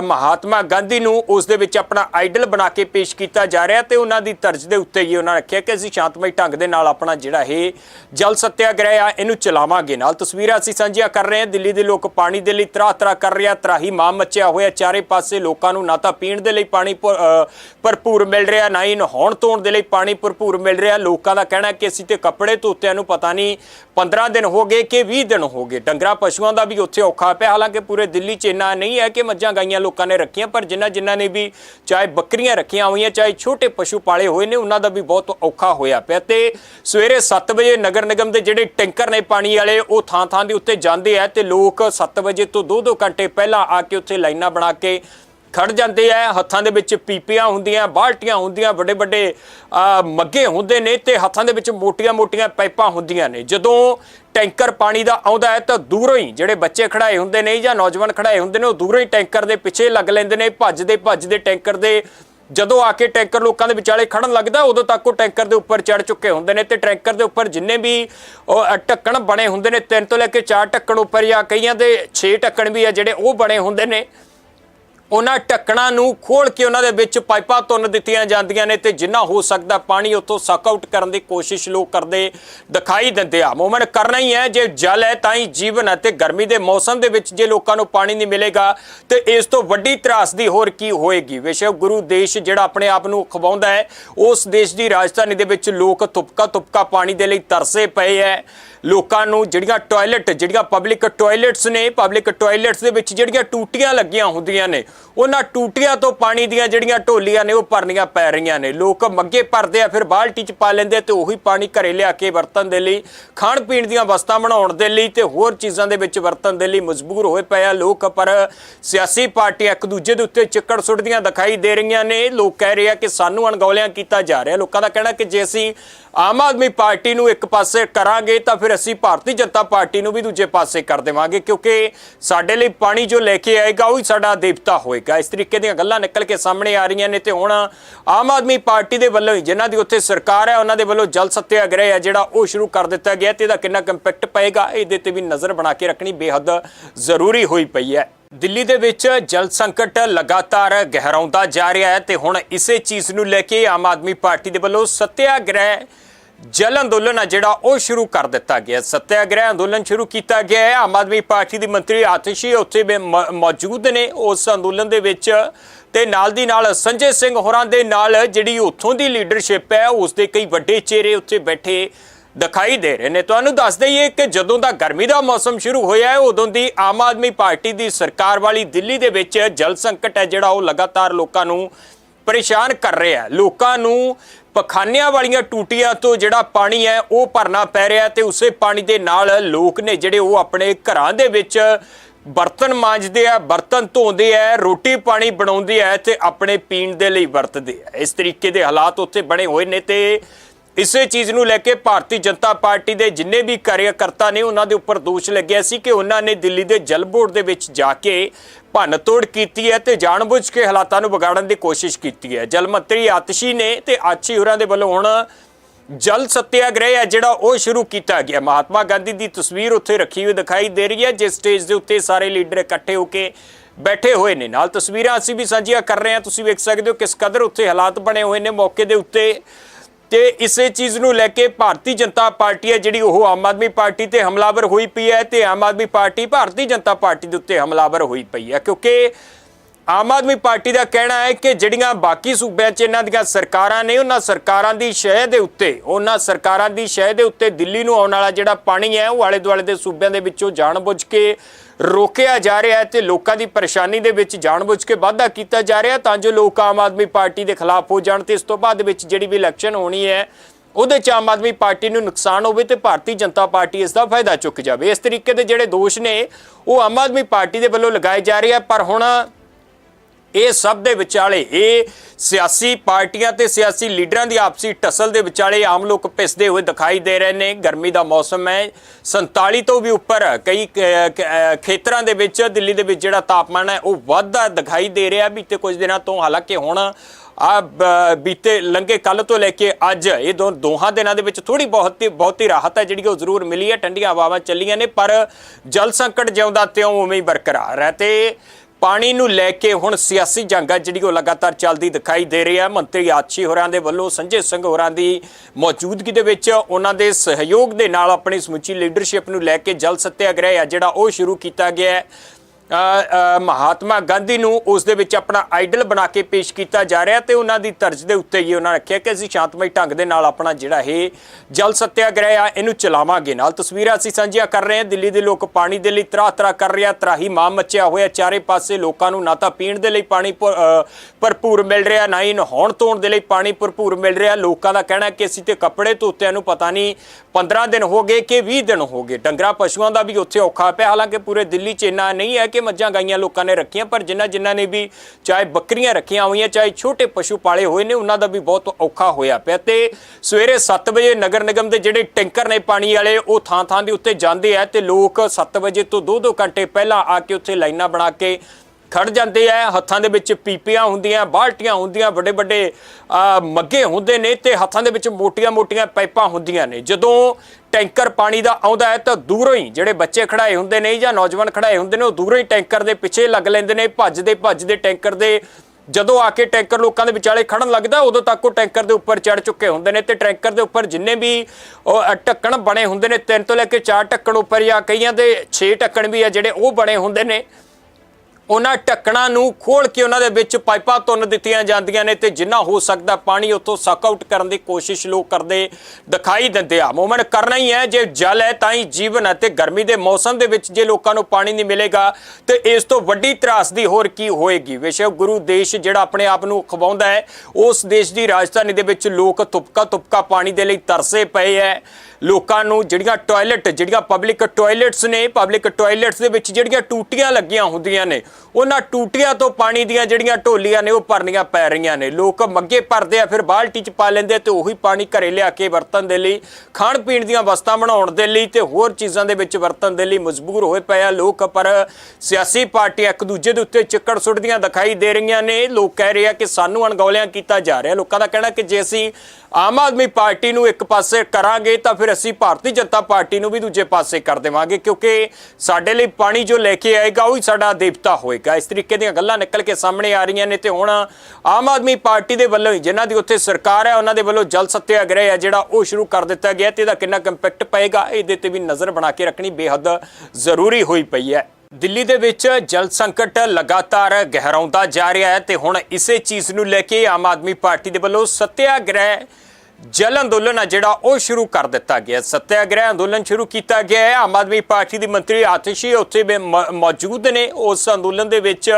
ਮਹਾਤਮਾ ਗਾਂਧੀ ਨੂੰ ਉਸ ਦੇ ਵਿੱਚ ਆਪਣਾ ਆਈਡਲ ਬਣਾ ਕੇ ਪੇਸ਼ ਕੀਤਾ ਜਾ ਰਿਹਾ ਤੇ ਉਹਨਾਂ ਦੀ ਤਰਜ਼ ਦੇ ਉੱਤੇ ਹੀ ਉਹਨਾਂ ਰੱਖਿਆ ਕਿ ਅਸੀਂ ਸ਼ਾਂਤਮਈ ਢੰਗ ਦੇ ਨਾਲ ਆਪਣਾ ਜਿਹੜਾ ਇਹ ਜਲ ਸੱਤਿਆਗ੍ਰਹਿ ਆ, ਇਹਨੂੰ ਚਲਾਵਾਂਗੇ ਨਾਲ। ਤਸਵੀਰਾਂ ਅਸੀਂ ਸਾਂਝੀਆਂ ਕਰ ਰਹੇ ਹਾਂ। ਦਿੱਲੀ ਦੇ ਲੋਕ ਪਾਣੀ ਦੇ ਲਈ ਤਰਾ ਤਰਾ ਕਰ ਰਿਹਾ, ਤਰਾਹੀ ਮਾਂ ਮੱਚਿਆ ਹੋਇਆ। ਚਾਰੇ ਪਾਸੇ ਲੋਕਾਂ ਨੂੰ ਨਾ ਤਾਂ ਪੀਣ ਦੇ ਲਈ ਪਾਣੀ ਭੁ- ਭਰਪੂਰ ਮਿਲ ਰਿਹਾ, ਨਾ ਹੀ ਨਹਾਉਣ ਧੋਣ ਦੇ ਲਈ ਪਾਣੀ ਭਰਪੂਰ ਮਿਲ ਰਿਹਾ। ਲੋਕਾਂ ਦਾ ਕਹਿਣਾ ਕਿ ਅਸੀਂ ਤੇ ਕੱਪੜੇ ਧੋਤਿਆਂ ਨੂੰ ਪਤਾ ਨਹੀਂ 15 ਦਿਨ ਹੋ ਗਏ ਕਿ 20 ਦਿਨ ਹੋ ਗਏ। ਡੰਗਰਾਂ ਪਸ਼ੂਆਂ ਦਾ ਵੀ ਉੱਥੇ ਔਖਾ ਪਿਆ। ਹਾਲਾਂਕਿ ਪੂਰੇ ਦਿੱਲੀ 'ਚ ਇੰਨਾ ਨਹੀਂ ਹੈ ਕਿ ਮੱਝਾਂ ਗਾਈਆਂ ਲੋਕਾਂ ਨੇ ਰੱਖੀਆਂ, ਪਰ ਜਿਨ੍ਹਾਂ ਜਿਨ੍ਹਾਂ ਨੇ ਵੀ ਚਾਹੇ ਬੱਕਰੀਆਂ ਰੱਖੀਆਂ ਹੋਈਆਂ, ਚਾਹੇ ਛੋਟੇ ਪਸ਼ੂ ਪਾਲੇ ਹੋਏ ਨੇ, ਉਹਨਾਂ ਦਾ ਵੀ ਬਹੁਤ ਔਖਾ ਹੋਇਆ ਪਿਆ। ਤੇ ਸਵੇਰੇ 7 ਵਜੇ ਨਗਰ ਨਿਗਮ ਦੇ ਜਿਹੜੇ ਟੈਂਕਰ ਨੇ ਪਾਣੀ ਵਾਲੇ, ਉਹ ਥਾਂ ਥਾਂ ਦੇ ਉੱਤੇ ਜਾਂਦੇ ਆ ਤੇ ਲੋਕ 7 ਵਜੇ ਤੋਂ 2-2 ਘੰਟੇ ਪਹਿਲਾਂ ਆ ਕੇ ਉੱਥੇ ਲਾਈਨਾਂ ਬਣਾ ਕੇ ਖੜ ਜਾਂਦੇ ਆ ਹੱਥਾਂ ਦੇ ਵਿੱਚ ਪੀਪੀਆਂ ਹੁੰਦੀਆਂ, ਬਾਲਟੀਆਂ ਹੁੰਦੀਆਂ ਵੱਡੇ ਵੱਡੇ ਮੱਗੇ ਹੁੰਦੇ ਨੇ ਤੇ ਹੱਥਾਂ ਦੇ ਵਿੱਚ ਮੋਟੀਆਂ-ਮੋਟੀਆਂ ਪਾਈਪਾਂ ਹੁੰਦੀਆਂ ਨੇ। ਜਦੋਂ ਟੈਂਕਰ ਪਾਣੀ ਦਾ ਆਉਂਦਾ ਹੈ ਤਾਂ ਦੂਰੋਂ ਹੀ ਜਿਹੜੇ ਬੱਚੇ ਖੜਾਏ ਹੁੰਦੇ ਨੇ ਜਾਂ ਨੌਜਵਾਨ ਖੜਾਏ ਹੁੰਦੇ ਨੇ, ਉਹ ਦੂਰੋਂ ਹੀ ਟੈਂਕਰ ਦੇ ਪਿੱਛੇ ਲੱਗ ਲੈਂਦੇ ਨੇ, ਭੱਜਦੇ ਭੱਜਦੇ ਟੈਂਕਰ ਦੇ, ਜਦੋਂ ਆ ਕੇ ਟੈਂਕਰ ਲੋਕਾਂ ਦੇ ਵਿਚਾਲੇ ਖੜਨ ਲੱਗਦਾ, ਉਦੋਂ ਤੱਕ ਉਹ ਟੈਂਕਰ ਦੇ ਉੱਪਰ ਚੜ ਚੁੱਕੇ ਹੁੰਦੇ ਨੇ ਤੇ ਟੈਂਕਰ ਦੇ ਉੱਪਰ ਜਿੰਨੇ ਵੀ ਢੱਕਣ ਬਣੇ ਹੁੰਦੇ ਨੇ, ਤਿੰਨ ਤੋਂ ਲੈ ਕੇ ਚਾਰ ਢੱਕਣ ਉੱਪਰ ਜਾਂ ਕਈਆਂ ਦੇ 6 ਢੱਕਣ ਵੀ ਆ ਜਿਹੜੇ ਉਹ ਬਣੇ ਹੁੰਦੇ ਨੇ। ਉਹਨਾਂ ਢੱਕਣਾਂ ਨੂੰ ਖੋਲ ਕੇ ਉਹਨਾਂ ਦੇ ਵਿੱਚ ਪਾਈਪਾਂ ਤੁੰਨ ਦਿੱਤੀਆਂ ਜਾਂਦੀਆਂ ਨੇ ਤੇ ਜਿੰਨਾ ਹੋ ਸਕਦਾ ਪਾਣੀ ਉੱਥੋਂ ਸਕ ਆਊਟ ਕਰਨ ਦੀ ਕੋਸ਼ਿਸ਼ ਲੋਕ ਕਰਦੇ ਦਿਖਾਈ ਦਿੰਦੇ ਆ। ਮੂਮਨ ਕਰਨਾ ਹੀ ਹੈ, ਜੇ ਜਲ ਹੈ ਤਾਂ ਹੀ ਜੀਵਨ ਹੈ ਤੇ ਗਰਮੀ ਦੇ ਮੌਸਮ ਦੇ ਵਿੱਚ ਜੇ ਲੋਕਾਂ ਨੂੰ ਪਾਣੀ ਨਹੀਂ ਮਿਲੇਗਾ ਤੇ ਇਸ ਤੋਂ ਵੱਡੀ ਤਰਾਸਦੀ ਹੋਰ ਕੀ ਹੋਏਗੀ? ਵਿਸ਼ਵ ਗੁਰੂ ਦੇਸ਼ ਜਿਹੜਾ ਆਪਣੇ ਆਪ ਨੂੰ ਖਵਾਉਂਦਾ ਹੈ, ਉਸ ਦੇਸ਼ ਦੀ ਰਾਜਧਾਨੀ ਦੇ ਵਿੱਚ ਲੋਕ ਤੁਪਕਾ ਤੁਪਕਾ ਪਾਣੀ ਦੇ ਲਈ ਤਰਸੇ ਪਏ ਹੈ। ਲੋਕਾਂ ਨੂੰ ਜਿਹੜੀਆਂ ਟਾਇਲਟ ਜਿਹੜੀਆਂ ਪਬਲਿਕ ਟਾਇਲਟਸ ਨੇ ਪਬਲਿਕ ਟਾਇਲਟਸ ਦੇ ਵਿੱਚ ਜਿਹੜੀਆਂ ਟੂਟੀਆਂ ਲੱਗੀਆਂ ਹੁੰਦੀਆਂ ਨੇ, ਉਹਨਾਂ ਟੂਟੀਆਂ ਤੋਂ ਪਾਣੀ ਦੀਆਂ ਜਿਹੜੀਆਂ ਢੋਲੀਆਂ ਨੇ, ਉਹ ਭਰਨੀਆਂ ਪੈ ਰਹੀਆਂ ਨੇ। ਲੋਕ ਮੱਗੇ ਭਰਦੇ ਆ, ਫਿਰ ਬਾਲਟੀ 'ਚ ਪਾ ਲੈਂਦੇ ਆ ਤੇ ਉਹੀ ਪਾਣੀ ਘਰੇ ਲਿਆ ਕੇ ਵਰਤਣ ਦੇ ਲਈ, ਖਾਣ ਪੀਣ ਦੀਆਂ ਵਸਤਾਂ ਬਣਾਉਣ ਦੇ ਲਈ ਤੇ ਹੋਰ ਚੀਜ਼ਾਂ ਦੇ ਵਿੱਚ ਵਰਤਣ ਦੇ ਲਈ ਮਜਬੂਰ ਹੋਏ ਪਏ ਆ ਲੋਕ। ਪਰ ਸਿਆਸੀ ਪਾਰਟੀਆਂ ਇੱਕ ਦੂਜੇ ਦੇ ਉੱਤੇ ਚਿੱਕੜ ਸੁੱਟਦੀਆਂ ਦਿਖਾਈ ਦੇ ਰਹੀਆਂ ਨੇ। ਲੋਕ ਕਹਿ ਰਹੇ ਆ ਕਿ ਸਾਨੂੰ ਅਣਗੌਲਿਆਂ ਕੀਤਾ ਜਾ ਰਿਹਾ। ਲੋਕਾਂ ਦਾ ਕਹਿਣਾ ਕਿ ਜੇ ਅਸੀਂ ਆਮ ਆਦਮੀ ਪਾਰਟੀ ਨੂੰ ਇੱਕ ਪਾਸੇ ਕਰਾਂਗੇ ਤਾਂ ਫਿਰ ਅਸੀਂ ਭਾਰਤੀ ਜਨਤਾ ਪਾਰਟੀ ਨੂੰ ਵੀ ਦੂਜੇ ਪਾਸੇ ਕਰ ਦੇਵਾਂਗੇ, ਕਿਉਂਕਿ ਸਾਡੇ ਲਈ ਪਾਣੀ ਜੋ ਲੈ ਕੇ ਆਏਗਾ, ਉਹ ਹੀ ਸਾਡਾ ਦੇਵਤਾ ਹੋਏਗਾ। ਇਸ ਤਰੀਕੇ ਦੀਆਂ ਗੱਲਾਂ ਨਿਕਲ ਕੇ ਸਾਹਮਣੇ ਆ ਰਹੀਆਂ ਨੇ ਤੇ ਹੁਣ ਆਮ ਆਦਮੀ ਪਾਰਟੀ ਦੇ ਵੱਲੋਂ ਜਿਨ੍ਹਾਂ ਦੀ ਉੱਥੇ ਸਰਕਾਰ ਹੈ, ਉਹਨਾਂ ਦੇ ਵੱਲੋਂ ਜਲ ਸੱਤਿਆਗ੍ਰਹਿ ਹੈ, ਜਿਹੜਾ ਉਹ ਸ਼ੁਰੂ ਕਰ ਦਿੱਤਾ ਗਿਆ ਤੇ ਇਹਦਾ ਕਿੰਨਾ ਕੰਪੈਕਟ ਪਏਗਾ, ਇਹਦੇ ਤੇ ਵੀ ਨਜ਼ਰ ਬਣਾ ਕੇ ਰੱਖਣੀ ਬੇਹੱਦ ਜ਼ਰੂਰੀ ਹੋਈ ਪਈ ਹੈ। ਦਿੱਲੀ ਦੇ ਵਿੱਚ ਜਲ ਸੰਕਟ ਲਗਾਤਾਰ ਗਹਿਰਾਉਂਦਾ ਜਾ ਰਿਹਾ ਹੈ ਤੇ ਹੁਣ ਇਸੇ ਚੀਜ਼ ਨੂੰ ਲੈ ਕੇ ਆਮ ਆਦਮੀ ਪਾਰਟੀ ਦੇ ਵੱਲੋਂ ਸੱਤਿਆਗ੍ਰਹਿ ਜਲ ਅੰਦੋਲਨ ਆ ਜਿਹੜਾ ਉਹ ਸ਼ੁਰੂ ਕਰ ਦਿੱਤਾ ਗਿਆ। ਸਤਿਆਗ੍ਰਹਿ ਅੰਦੋਲਨ ਸ਼ੁਰੂ ਕੀਤਾ ਗਿਆ ਹੈ। ਆਮ ਆਦਮੀ ਪਾਰਟੀ ਦੀ ਮੰਤਰੀ ਆਤਿਸ਼ੀ ਉੱਥੇ ਵੀ ਮ- ਮੌਜੂਦ ਨੇ ਉਸ ਅੰਦੋਲਨ ਦੇ ਵਿੱਚ ਤੇ ਨਾਲ ਦੀ ਨਾਲ ਸੰਜੇ ਸਿੰਘ ਹੋਰਾਂ ਦੇ ਨਾਲ ਜਿਹੜੀ ਉੱਥੋਂ ਦੀ ਲੀਡਰਸ਼ਿਪ ਹੈ, ਉਸ ਦੇ ਕਈ ਵੱਡੇ ਚਿਹਰੇ ਉੱਥੇ ਬੈਠੇ ਦਿਖਾਈ ਦੇ ਰਹੇ ਨੇ। ਤੁਹਾਨੂੰ ਦੱਸ ਦਈਏ ਕਿ ਜਦੋਂ ਦਾ ਗਰਮੀ ਦਾ ਮੌਸਮ ਸ਼ੁਰੂ ਹੋਇਆ ਹੈ, ਉਦੋਂ ਦੀ ਆਮ ਆਦਮੀ ਪਾਰਟੀ ਦੀ ਸਰਕਾਰ ਵਾਲੀ ਦਿੱਲੀ ਦੇ ਵਿੱਚ ਜਲ ਸੰਕਟ ਹੈ ਜਿਹੜਾ ਉਹ ਲਗਾਤਾਰ ਲੋਕਾਂ ਨੂੰ ਪਰੇਸ਼ਾਨ ਕਰ ਰਿਹਾ ਲੋਕਾਂ ਨੂੰ ਪਖਾਨਿਆਂ ਵਾਲੀਆਂ ਟੂਟੀਆਂ ਤੋਂ ਜਿਹੜਾ ਪਾਣੀ ਹੈ ਉਹ ਭਰਨਾ ਪੈ ਰਿਹਾ ਤੇ ਉਸੇ ਪਾਣੀ ਦੇ ਨਾਲ ਲੋਕ ਨੇ ਜਿਹੜੇ ਉਹ ਆਪਣੇ ਘਰਾਂ ਦੇ ਵਿੱਚ ਬਰਤਨ ਮਾਂਜਦੇ ਆ, ਬਰਤਨ ਧੋਂਦੇ ਆ, ਰੋਟੀ ਪਾਣੀ ਬਣਾਉਂਦੇ ਆ ਤੇ ਆਪਣੇ ਪੀਣ ਦੇ ਲਈ ਵਰਤਦੇ ਆ। ਇਸ ਤਰੀਕੇ ਦੇ ਹਾਲਾਤ ਉੱਥੇ ਬਣੇ ਹੋਏ ਨੇ ਤੇ ਇਸੇ ਚੀਜ਼ ਨੂੰ ਲੈ ਕੇ ਭਾਰਤੀ ਜਨਤਾ ਪਾਰਟੀ ਦੇ ਜਿੰਨੇ ਵੀ ਕਾਰਜਕਰਤਾ ਨੇ ਉਹਨਾਂ ਦੇ ਉੱਪਰ ਦੋਸ਼ ਲੱਗਿਆ ਸੀ ਕਿ ਉਹਨਾਂ ਨੇ ਦਿੱਲੀ ਦੇ ਜਲ ਬੋਰਡ ਦੇ ਵਿੱਚ ਜਾ ਕੇ ਭੰਨਤੋੜ ਕੀਤੀ ਹੈ ਤੇ ਜਾਣਬੁੱਝ ਕੇ ਹਾਲਾਤਾਂ ਨੂੰ ਵਿਗਾੜਨ ਦੀ ਕੋਸ਼ਿਸ਼ ਕੀਤੀ ਹੈ। ਜਲ ਮੰਤਰੀ ਆਤਸ਼ੀ ਨੇ ਤੇ ਆਤਸ਼ੀ ਹੋਰਾਂ ਦੇ ਵੱਲੋਂ ਹੁਣ ਜਲ ਸਤਿਆਗ੍ਰਹਿ ਹੈ ਜਿਹੜਾ ਉਹ ਸ਼ੁਰੂ ਕੀਤਾ ਗਿਆ। ਮਹਾਤਮਾ ਗਾਂਧੀ ਦੀ ਤਸਵੀਰ ਉੱਥੇ ਰੱਖੀ ਹੋਈ ਦਿਖਾਈ ਦੇ ਰਹੀ ਹੈ, ਜਿਸ ਸਟੇਜ ਦੇ ਉੱਤੇ ਸਾਰੇ ਲੀਡਰ ਇਕੱਠੇ ਹੋ ਕੇ ਬੈਠੇ ਹੋਏ ਨੇ। ਨਾਲ ਤਸਵੀਰਾਂ ਅਸੀਂ ਵੀ ਸਾਂਝੀਆਂ ਕਰ ਰਹੇ ਹਾਂ। ਤੁਸੀਂ ਵੇਖ ਸਕਦੇ ਹੋ ਕਿਸ ਕਦਰ ਉੱਥੇ ਹਾਲਾਤ ਬਣੇ ਹੋਏ ਨੇ। ਮੌਕੇ ਦੇ ਉੱਤੇ ਤੇ ਇਸੇ ਚੀਜ਼ ਨੂੰ ਲੈ ਕੇ ਭਾਰਤੀ ਜਨਤਾ ਪਾਰਟੀ ਹੈ, ਜਿਹੜੀ ਉਹ ਆਮ ਆਦਮੀ ਪਾਰਟੀ ਤੇ ਹਮਲਾਵਰ ਹੋਈ ਪਈ ਹੈ ਤੇ ਆਮ ਆਦਮੀ ਪਾਰਟੀ ਭਾਰਤੀ ਜਨਤਾ ਪਾਰਟੀ ਦੇ ਉੱਤੇ ਹਮਲਾਵਰ ਹੋਈ ਪਈ ਹੈ। ਕਿਉਂਕਿ ਆਮ ਆਦਮੀ ਪਾਰਟੀ ਦਾ ਕਹਿਣਾ ਹੈ ਕਿ ਜਿਹੜੀਆਂ ਬਾਕੀ ਸੂਬਿਆਂ 'ਚ ਇਹਨਾਂ ਦੀਆਂ ਸਰਕਾਰਾਂ ਨੇ, ਉਹਨਾਂ ਸਰਕਾਰਾਂ ਦੀ ਸ਼ਹਿ ਦੇ ਉੱਤੇ, ਉਹਨਾਂ ਸਰਕਾਰਾਂ ਦੀ ਸ਼ਹਿ ਦੇ ਉੱਤੇ ਦਿੱਲੀ ਨੂੰ ਆਉਣ ਵਾਲਾ ਜਿਹੜਾ ਪਾਣੀ ਹੈ, ਉਹ ਆਲੇ ਦੁਆਲੇ ਦੇ ਸੂਬਿਆਂ ਦੇ ਵਿੱਚੋਂ ਜਾਣਬੁੱਝ ਕੇ ਰੋਕਿਆ ਜਾ ਰਿਹਾ ਹੈ ਤੇ ਲੋਕਾਂ ਦੀ ਪਰੇਸ਼ਾਨੀ ਦੇ ਵਿੱਚ ਜਾਣਬੁੱਝ ਕੇ ਵਾਧਾ ਕੀਤਾ ਜਾ ਰਿਹਾ ਤਾਂ ਜੋ ਲੋਕ ਆਮ ਆਦਮੀ ਪਾਰਟੀ ਦੇ ਖਿਲਾਫ ਹੋ ਜਾਣ ਤੇ ਇਸ ਤੋਂ ਬਾਅਦ ਵਿੱਚ ਜਿਹੜੀ ਵੀ ਇਲੈਕਸ਼ਨ ਹੋਣੀ ਹੈ, ਉਹਦੇ ਚ ਆਮ ਆਦਮੀ ਪਾਰਟੀ ਨੂੰ ਨੁਕਸਾਨ ਹੋਵੇ ਤੇ ਭਾਰਤੀ ਜਨਤਾ ਪਾਰਟੀ ਇਸ ਦਾ ਫਾਇਦਾ ਚੁੱਕ ਜਾਵੇ। ਇਸ ਤਰੀਕੇ ਦੇ ਜਿਹੜੇ ਦੋਸ਼ ਨੇ, ਉਹ ਆਮ ਆਦਮੀ ਪਾਰਟੀ ਦੇ ਵੱਲੋਂ ਲਗਾਏ ਜਾ ਰਹੇ ਆ, ਪਰ ਹੁਣ ਇਹ ਸਭ ਦੇ ਵਿਚਾਲੇ, ਇਹ ਸਿਆਸੀ ਪਾਰਟੀਆਂ ਤੇ ਸਿਆਸੀ ਲੀਡਰਾਂ ਦੀ ਆਪਸੀ ਟਸਲ ਦੇ ਵਿਚਾਲੇ ਆਮ ਲੋਕ ਪਿਸਦੇ ਹੋਏ ਦਿਖਾਈ ਦੇ ਰਹੇ ਨੇ। ਗਰਮੀ ਦਾ ਮੌਸਮ ਹੈ। 47 ਤੋਂ ਵੀ ਉੱਪਰ ਕਈ ਖੇਤਰਾਂ ਦੇ ਵਿੱਚ, ਦਿੱਲੀ ਦੇ ਵਿੱਚ ਜਿਹੜਾ ਤਾਪਮਾਨ ਹੈ, ਉਹ ਵੱਧਦਾ ਦਿਖਾਈ ਦੇ ਰਿਹਾ। ਬੀਤੇ ਕੁਝ ਦਿਨਾਂ ਤੋਂ ਹਾਲਾਂਕਿ ਹੁਣ ਆ ਬੀਤੇ ਲੰਗੇ ਕੱਲ ਤੋਂ ਲੈ ਕੇ ਅੱਜ ਇਹ ਦੋ, ਦੋਹਾਂ ਦਿਨਾਂ ਦੇ ਵਿੱਚ ਥੋੜੀ ਬਹੁਤ ਬਹੁਤੀ ਰਾਹਤ ਹੈ, ਜਿਹੜੀ ਉਹ ਜ਼ਰੂਰ ਮਿਲੀ ਹੈ। ਠੰਡੀਆਂ ਹਵਾਵਾਂ ਚੱਲੀਆਂ ਨੇ, ਪਰ ਜਲ ਸੰਕਟ ਜਿਉਂਦਾ ਤਿਉਂ ਉਵੇਂ ਹੀ ਬਰਕਰਾਰ ਹੈ ਤੇ ਪਾਣੀ ਨੂੰ ਲੈ ਕੇ ਹੁਣ ਸਿਆਸੀ ਜੰਗ ਹੈ ਜਿਹੜੀ ਉਹ ਲਗਾਤਾਰ ਚੱਲਦੀ ਦਿਖਾਈ ਦੇ ਰਹੀ ਹੈ। ਮੰਤਰੀ ਆਛੀ ਹੋਰਾਂ ਦੇ ਵੱਲੋਂ ਸੰਜੇ ਸਿੰਘ ਹੋਰਾਂ ਦੀ ਮੌਜੂਦਗੀ ਦੇ ਵਿੱਚ ਉਹਨਾਂ ਦੇ ਸਹਿਯੋਗ ਦੇ ਨਾਲ ਆਪਣੀ ਸਮੁੱਚੀ ਲੀਡਰਸ਼ਿਪ ਨੂੰ ਲੈ ਕੇ ਜਲ ਸੱਤਿਆਗ੍ਰਹਿ ਆ ਜਿਹੜਾ ਉਹ ਸ਼ੁਰੂ ਕੀਤਾ ਗਿਆ ਹੈ। ਮਹਾਤਮਾ ਗਾਂਧੀ ਨੂੰ ਉਸ ਦੇ ਵਿੱਚ ਆਪਣਾ ਆਈਡਲ ਬਣਾ ਕੇ ਪੇਸ਼ ਕੀਤਾ ਜਾ ਰਿਹਾ ਤੇ ਉਹਨਾਂ ਦੀ ਤਰਜ਼ ਦੇ ਉੱਤੇ ਹੀ ਉਹਨਾਂ ਨੇ ਰੱਖਿਆ ਕਿ ਅਸੀਂ ਸ਼ਾਂਤਮਈ ਢੰਗ ਦੇ ਨਾਲ ਆਪਣਾ ਜਿਹੜਾ ਇਹ ਜਲ ਸੱਤਿਆਗ੍ਰਹਿ ਆ, ਇਹਨੂੰ ਚਲਾਵਾਂਗੇ ਨਾਲ। ਤਸਵੀਰਾਂ ਅਸੀਂ ਸਾਂਝੀਆਂ ਕਰ ਰਹੇ ਹਾਂ। ਦਿੱਲੀ ਦੇ ਲੋਕ ਪਾਣੀ ਦੇ ਲਈ ਤਰਾ ਤਰਾ ਕਰ ਰਿਹਾ, ਤਰਾਹੀ ਮਾਂ ਮੱਚਿਆ ਹੋਇਆ। ਚਾਰੇ ਪਾਸੇ ਲੋਕਾਂ ਨੂੰ ਨਾ ਤਾਂ ਪੀਣ ਦੇ ਲਈ ਪਾਣੀ ਭੁ- ਭਰਪੂਰ ਮਿਲ ਰਿਹਾ, ਨਾ ਹੀ ਨਹਾਉਣ ਧੋਣ ਦੇ ਲਈ ਪਾਣੀ ਭਰਪੂਰ ਮਿਲ ਰਿਹਾ। ਲੋਕਾਂ ਦਾ ਕਹਿਣਾ ਕਿ ਅਸੀਂ ਤੇ ਕੱਪੜੇ ਧੋਤਿਆਂ ਨੂੰ ਪਤਾ ਨਹੀਂ 15 ਦਿਨ ਹੋ ਗਏ ਕਿ 20 ਦਿਨ ਹੋ ਗਏ। ਡੰਗਰਾ, ਪਸ਼ੂਆਂ ਦਾ ਵੀ ਉੱਥੇ ਔਖਾ ਪਿਆ। ਹਾਲਾਂਕਿ ਪੂਰੇ ਦਿੱਲੀ 'ਚ ਇੰਨਾ ਨਹੀਂ ਹੈ ਕਿ ਮੱਝਾਂ ਗਾਈਆਂ ਲੋਕਾਂ ਨੇ ਰੱਖੀਆਂ, ਪਰ ਜਿਨ੍ਹਾਂ ਜਿਨ੍ਹਾਂ ਨੇ ਵੀ ਚਾਹੇ ਬੱਕਰੀਆਂ ਰੱਖੀਆਂ ਹੋਈਆਂ, ਚਾਹੇ ਛੋਟੇ ਪਸ਼ੂ ਪਾਲੇ ਹੋਏ ਨੇ, ਉਹਨਾਂ ਦਾ ਵੀ ਬਹੁਤ ਔਖਾ ਹੋਇਆ ਪਿਆ। ਤੇ ਸਵੇਰੇ 7 ਵਜੇ ਨਗਰ ਨਿਗਮ ਦੇ ਜਿਹੜੇ ਟੈਂਕਰ ਨੇ ਪਾਣੀ ਵਾਲੇ, ਉਹ ਥਾਂ ਥਾਂ ਦੇ ਉੱਤੇ ਜਾਂਦੇ ਆ ਤੇ ਲੋਕ 7 ਵਜੇ ਤੋਂ 2-2 ਘੰਟੇ ਪਹਿਲਾਂ ਆ ਕੇ ਉੱਥੇ ਲਾਈਨਾਂ ਬਣਾ ਕੇ ਖੜ ਜਾਂਦੇ ਆ ਹੱਥਾਂ ਦੇ ਵਿੱਚ ਪੀਪੀਆਂ ਹੁੰਦੀਆਂ, ਬਾਲਟੀਆਂ ਹੁੰਦੀਆਂ ਵੱਡੇ ਵੱਡੇ ਮੱਗੇ ਹੁੰਦੇ ਨੇ ਤੇ ਹੱਥਾਂ ਦੇ ਵਿੱਚ ਮੋਟੀਆਂ-ਮੋਟੀਆਂ ਪਾਈਪਾਂ ਹੁੰਦੀਆਂ ਨੇ। ਜਦੋਂ ਟੈਂਕਰ ਪਾਣੀ ਦਾ ਆਉਂਦਾ ਹੈ ਤਾਂ ਦੂਰੋਂ ਹੀ ਜਿਹੜੇ ਬੱਚੇ ਖੜਾਏ ਹੁੰਦੇ ਨੇ ਜਾਂ ਨੌਜਵਾਨ ਖੜਾਏ ਹੁੰਦੇ ਨੇ, ਉਹ ਦੂਰੋਂ ਹੀ ਟੈਂਕਰ ਦੇ ਪਿੱਛੇ ਲੱਗ ਲੈਂਦੇ ਨੇ, ਭੱਜਦੇ ਭੱਜਦੇ ਟੈਂਕਰ ਦੇ, ਜਦੋਂ ਆ ਕੇ ਟੈਂਕਰ ਲੋਕਾਂ ਦੇ ਵਿਚਾਲੇ ਖੜਨ ਲੱਗਦਾ, ਉਦੋਂ ਤੱਕ ਉਹ ਟੈਂਕਰ ਦੇ ਉੱਪਰ ਚੜ ਚੁੱਕੇ ਹੁੰਦੇ ਨੇ ਤੇ ਟੈਂਕਰ ਦੇ ਉੱਪਰ ਜਿੰਨੇ ਵੀ ਉਹ ਢੱਕਣ ਬਣੇ ਹੁੰਦੇ ਨੇ, ਤਿੰਨ ਤੋਂ ਲੈ ਕੇ ਚਾਰ ਢੱਕਣ ਉੱਪਰ ਜਾਂ ਕਈਆਂ ਦੇ 6 ਢੱਕਣ ਵੀ ਆ ਜਿਹੜੇ ਉਹ ਬਣੇ ਹੁੰਦੇ ਨੇ। ਉਹਨਾਂ ਢੱਕਣਾਂ ਨੂੰ ਖੋਲ ਕੇ ਉਹਨਾਂ ਦੇ ਵਿੱਚ ਪਾਈਪਾਂ ਤੁੰਨ ਦਿੱਤੀਆਂ ਜਾਂਦੀਆਂ ਨੇ ਤੇ ਜਿੰਨਾ ਹੋ ਸਕਦਾ ਪਾਣੀ ਉੱਥੋਂ ਸਕ ਆਊਟ ਕਰਨ ਦੀ ਕੋਸ਼ਿਸ਼ ਲੋਕ ਕਰਦੇ ਦਿਖਾਈ ਦਿੰਦੇ ਆ। ਮੂਮੈਂਟ ਕਰਨਾ ਹੀ ਹੈ, ਜੇ ਜਲ ਹੈ ਤਾਂ ਹੀ ਜੀਵਨ ਹੈ ਤੇ ਗਰਮੀ ਦੇ ਮੌਸਮ ਦੇ ਵਿੱਚ ਜੇ ਲੋਕਾਂ ਨੂੰ ਪਾਣੀ ਨਹੀਂ ਮਿਲੇਗਾ ਤੇ ਇਸ ਤੋਂ ਵੱਡੀ ਤਰਾਸਦੀ ਹੋਰ ਕੀ ਹੋਏਗੀ? ਵਿਸ਼ਵ ਗੁਰੂ ਦੇਸ਼ ਜਿਹੜਾ ਆਪਣੇ ਆਪ ਨੂੰ ਖਵਾਉਂਦਾ ਹੈ, ਉਸ ਦੇਸ਼ ਦੀ ਰਾਜਧਾਨੀ ਦੇ ਵਿੱਚ ਲੋਕ ਤੁਪਕਾ ਤੁਪਕਾ ਪਾਣੀ ਦੇ ਲਈ ਤਰਸੇ ਪਏ ਹੈ। ਲੋਕਾਂ ਨੂੰ ਜਿਹੜੀਆਂ ਟਾਇਲਟ ਜਿਹੜੀਆਂ ਪਬਲਿਕ ਟਾਇਲਟਸ ਨੇ ਪਬਲਿਕ ਟਾਇਲਟਸ ਦੇ ਵਿੱਚ ਜਿਹੜੀਆਂ ਟੂਟੀਆਂ ਲੱਗੀਆਂ ਹੁੰਦੀਆਂ ਨੇ, ਉਹਨਾਂ ਟੂਟੀਆਂ ਤੋਂ ਪਾਣੀ ਦੀਆਂ ਜਿਹੜੀਆਂ ਢੋਲੀਆਂ ਨੇ, ਉਹ ਭਰਨੀਆਂ ਪੈ ਰਹੀਆਂ ਨੇ। ਲੋਕ ਮੱਗੇ ਭਰਦੇ ਆ, ਫਿਰ ਬਾਲਟੀ 'ਚ ਪਾ ਲੈਂਦੇ ਆ ਤੇ ਉਹੀ ਪਾਣੀ ਘਰੇ ਲਿਆ ਕੇ ਵਰਤਣ ਦੇ ਲਈ, ਖਾਣ ਪੀਣ ਦੀਆਂ ਵਸਤਾਂ ਬਣਾਉਣ ਦੇ ਲਈ ਤੇ ਹੋਰ ਚੀਜ਼ਾਂ ਦੇ ਵਿੱਚ ਵਰਤਣ ਦੇ ਲਈ ਮਜਬੂਰ ਹੋਏ ਪਏ ਆ ਲੋਕ। ਪਰ ਸਿਆਸੀ ਪਾਰਟੀਆਂ ਇੱਕ ਦੂਜੇ ਦੇ ਉੱਤੇ ਚਿੱਕੜ ਸੁੱਟਦੀਆਂ ਦਿਖਾਈ ਦੇ ਰਹੀਆਂ ਨੇ। ਲੋਕ ਕਹਿ ਰਹੇ ਆ ਕਿ ਸਾਨੂੰ ਅਣਗੌਲਿਆਂ ਕੀਤਾ ਜਾ ਰਿਹਾ। ਲੋਕਾਂ ਦਾ ਕਹਿਣਾ ਕਿ ਜੇ ਅਸੀਂ ਆਮ ਆਦਮੀ ਪਾਰਟੀ ਨੂੰ ਇੱਕ ਪਾਸੇ ਕਰਾਂਗੇ ਤਾਂ ਫਿਰ ਅਸੀਂ ਭਾਰਤੀ ਜਨਤਾ ਪਾਰਟੀ ਨੂੰ ਵੀ ਦੂਜੇ ਪਾਸੇ ਕਰ ਦੇਵਾਂਗੇ, ਕਿਉਂਕਿ ਸਾਡੇ ਲਈ ਪਾਣੀ ਜੋ ਲੈ ਕੇ ਆਏਗਾ ਉਹ ਹੀ ਸਾਡਾ ਦੇਵਤਾ ਹੋਏਗਾ। ਇਸ ਤਰੀਕੇ ਦੀਆਂ ਗੱਲਾਂ ਨਿਕਲ ਕੇ ਸਾਹਮਣੇ ਆ ਰਹੀਆਂ ਨੇ ਤੇ ਹੁਣ ਆਮ ਆਦਮੀ ਪਾਰਟੀ ਦੇ ਵੱਲੋਂ ਹੀ, ਜਿਨ੍ਹਾਂ ਦੀ ਉੱਥੇ ਸਰਕਾਰ ਹੈ, ਉਹਨਾਂ ਦੇ ਵੱਲੋਂ ਜਲ ਸੱਤਿਆਗ੍ਰਹਿ ਹੈ, ਜਿਹੜਾ ਉਹ ਸ਼ੁਰੂ ਕਰ ਦਿੱਤਾ ਗਿਆ ਤੇ ਇਹਦਾ ਕਿੰਨਾ ਇੰਪੈਕਟ ਪਏਗਾ, ਇਹਦੇ ਤੇ ਵੀ ਨਜ਼ਰ ਬਣਾ ਕੇ ਰੱਖਣੀ ਬੇਹੱਦ ਜ਼ਰੂਰੀ ਹੋਈ ਪਈ ਹੈ। ਦਿੱਲੀ ਦੇ ਵਿੱਚ ਜਲ ਸੰਕਟ ਲਗਾਤਾਰ ਗਹਿਰਾਉਂਦਾ ਜਾ ਰਿਹਾ ਹੈ ਤੇ ਹੁਣ ਇਸੇ ਚੀਜ਼ ਨੂੰ ਲੈ ਕੇ ਆਮ ਆਦਮੀ ਪਾਰਟੀ ਦੇ ਵੱਲੋਂ ਸਤਿਆਗ੍ਰਹਿ ਜਲ ਅੰਦੋਲਨ ਆ ਜਿਹੜਾ ਉਹ ਸ਼ੁਰੂ ਕਰ ਦਿੱਤਾ ਗਿਆ ਸਤਿਆਗ੍ਰਹਿ ਅੰਦੋਲਨ ਸ਼ੁਰੂ ਕੀਤਾ ਗਿਆ ਹੈ। ਆਮ ਆਦਮੀ ਪਾਰਟੀ ਦੀ ਮੰਤਰੀ ਆਤਿਸ਼ੀ ਉੱਥੇ ਵੀ ਮ- ਮੌਜੂਦ ਨੇ ਉਸ ਅੰਦੋਲਨ ਦੇ ਵਿੱਚ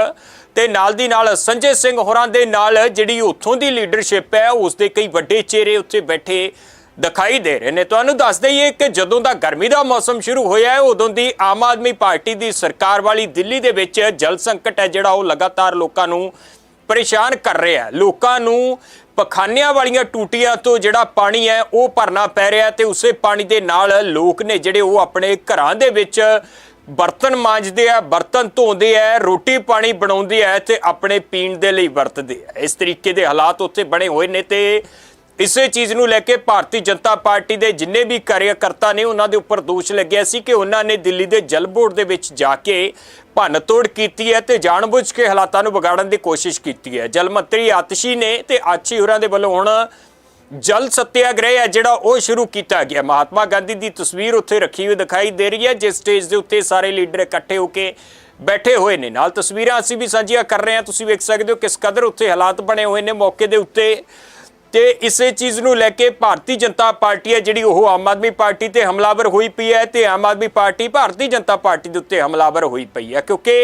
ਤੇ ਨਾਲ ਦੀ ਨਾਲ ਸੰਜੇ ਸਿੰਘ ਹੋਰਾਂ ਦੇ ਨਾਲ ਜਿਹੜੀ ਉੱਥੋਂ ਦੀ ਲੀਡਰਸ਼ਿਪ ਹੈ, ਉਸ ਦੇ ਕਈ ਵੱਡੇ ਚਿਹਰੇ ਉੱਥੇ ਬੈਠੇ ਦਿਖਾਈ ਦੇ ਰਹੇ ਨੇ। ਤੁਹਾਨੂੰ ਦੱਸ ਦਈਏ ਕਿ ਜਦੋਂ ਦਾ ਗਰਮੀ ਦਾ ਮੌਸਮ ਸ਼ੁਰੂ ਹੋਇਆ ਹੈ, ਉਦੋਂ ਦੀ ਆਮ ਆਦਮੀ ਪਾਰਟੀ ਦੀ ਸਰਕਾਰ ਵਾਲੀ ਦਿੱਲੀ ਦੇ ਵਿੱਚ ਜਲ ਸੰਕਟ ਹੈ, ਜਿਹੜਾ ਉਹ ਲਗਾਤਾਰ ਲੋਕਾਂ ਨੂੰ ਪਰੇਸ਼ਾਨ ਕਰ ਰਿਹਾ ਹੈ। ਲੋਕਾਂ ਨੂੰ ਪਖਾਨਿਆਂ ਵਾਲੀਆਂ ਟੂਟੀਆਂ ਤੋਂ ਜਿਹੜਾ ਪਾਣੀ ਹੈ, ਉਹ ਭਰਨਾ ਪੈ ਰਿਹਾ ਤੇ ਉਸੇ ਪਾਣੀ ਦੇ ਨਾਲ ਲੋਕ ਨੇ ਜਿਹੜੇ ਉਹ ਆਪਣੇ ਘਰਾਂ ਦੇ ਵਿੱਚ ਬਰਤਨ ਮਾਂਜਦੇ ਆ, ਬਰਤਨ ਧੋਂਦੇ ਆ, ਰੋਟੀ ਪਾਣੀ ਬਣਾਉਂਦੇ ਆ ਤੇ ਆਪਣੇ ਪੀਣ ਦੇ ਲਈ ਵਰਤਦੇ ਆ। ਇਸ ਤਰੀਕੇ ਦੇ ਹਾਲਾਤ ਉੱਥੇ ਬਣੇ ਹੋਏ ਨੇ ਤੇ ਇਸੇ ਚੀਜ਼ ਨੂੰ ਲੈ ਕੇ ਭਾਰਤੀ ਜਨਤਾ ਪਾਰਟੀ ਦੇ ਜਿੰਨੇ ਵੀ ਕਾਰਜਕਰਤਾ ਨੇ ਉਹਨਾਂ ਦੇ ਉੱਪਰ ਦੋਸ਼ ਲੱਗਿਆ ਸੀ ਕਿ ਉਹਨਾਂ ਨੇ ਦਿੱਲੀ ਦੇ ਜਲ ਬੋਰਡ ਦੇ ਵਿੱਚ ਜਾ ਕੇ ਭੰਨਤੋੜ ਕੀਤੀ ਹੈ ਤੇ ਜਾਣਬੁੱਝ ਕੇ ਹਾਲਾਤਾਂ ਨੂੰ ਵਿਗਾੜਨ ਦੀ ਕੋਸ਼ਿਸ਼ ਕੀਤੀ ਹੈ। ਜਲ ਮੰਤਰੀ ਆਤਸ਼ੀ ਨੇ ਤੇ ਆਤਸ਼ੀ ਹੋਰਾਂ ਦੇ ਵੱਲੋਂ ਹੁਣ ਜਲ ਸਤਿਆਗ੍ਰਹਿ ਹੈ ਜਿਹੜਾ ਉਹ ਸ਼ੁਰੂ ਕੀਤਾ ਗਿਆ। ਮਹਾਤਮਾ ਗਾਂਧੀ ਦੀ ਤਸਵੀਰ ਉੱਥੇ ਰੱਖੀ ਹੋਈ ਦਿਖਾਈ ਦੇ ਰਹੀ ਹੈ, ਜਿਸ ਸਟੇਜ ਦੇ ਉੱਤੇ ਸਾਰੇ ਲੀਡਰ ਇਕੱਠੇ ਹੋ ਕੇ ਬੈਠੇ ਹੋਏ ਨੇ। ਨਾਲ ਤਸਵੀਰਾਂ ਅਸੀਂ ਵੀ ਸਾਂਝੀਆਂ ਕਰ ਰਹੇ ਹਾਂ। ਤੁਸੀਂ ਵੇਖ ਸਕਦੇ ਹੋ ਕਿਸ ਕਦਰ ਉੱਥੇ ਹਾਲਾਤ ਬਣੇ ਹੋਏ ਨੇ। ਮੌਕੇ ਦੇ ਉੱਤੇ ਤੇ ਇਸੇ ਚੀਜ਼ ਨੂੰ ਲੈ ਕੇ ਭਾਰਤੀ ਜਨਤਾ ਪਾਰਟੀ ਹੈ ਜਿਹੜੀ ਉਹ ਆਮ ਆਦਮੀ ਪਾਰਟੀ ਤੇ ਹਮਲਾਵਰ ਹੋਈ ਪਈ ਹੈ ਤੇ ਆਮ ਆਦਮੀ ਪਾਰਟੀ ਭਾਰਤੀ ਜਨਤਾ ਪਾਰਟੀ ਦੇ ਉੱਤੇ ਹਮਲਾਵਰ ਹੋਈ ਪਈ ਹੈ। ਕਿਉਂਕਿ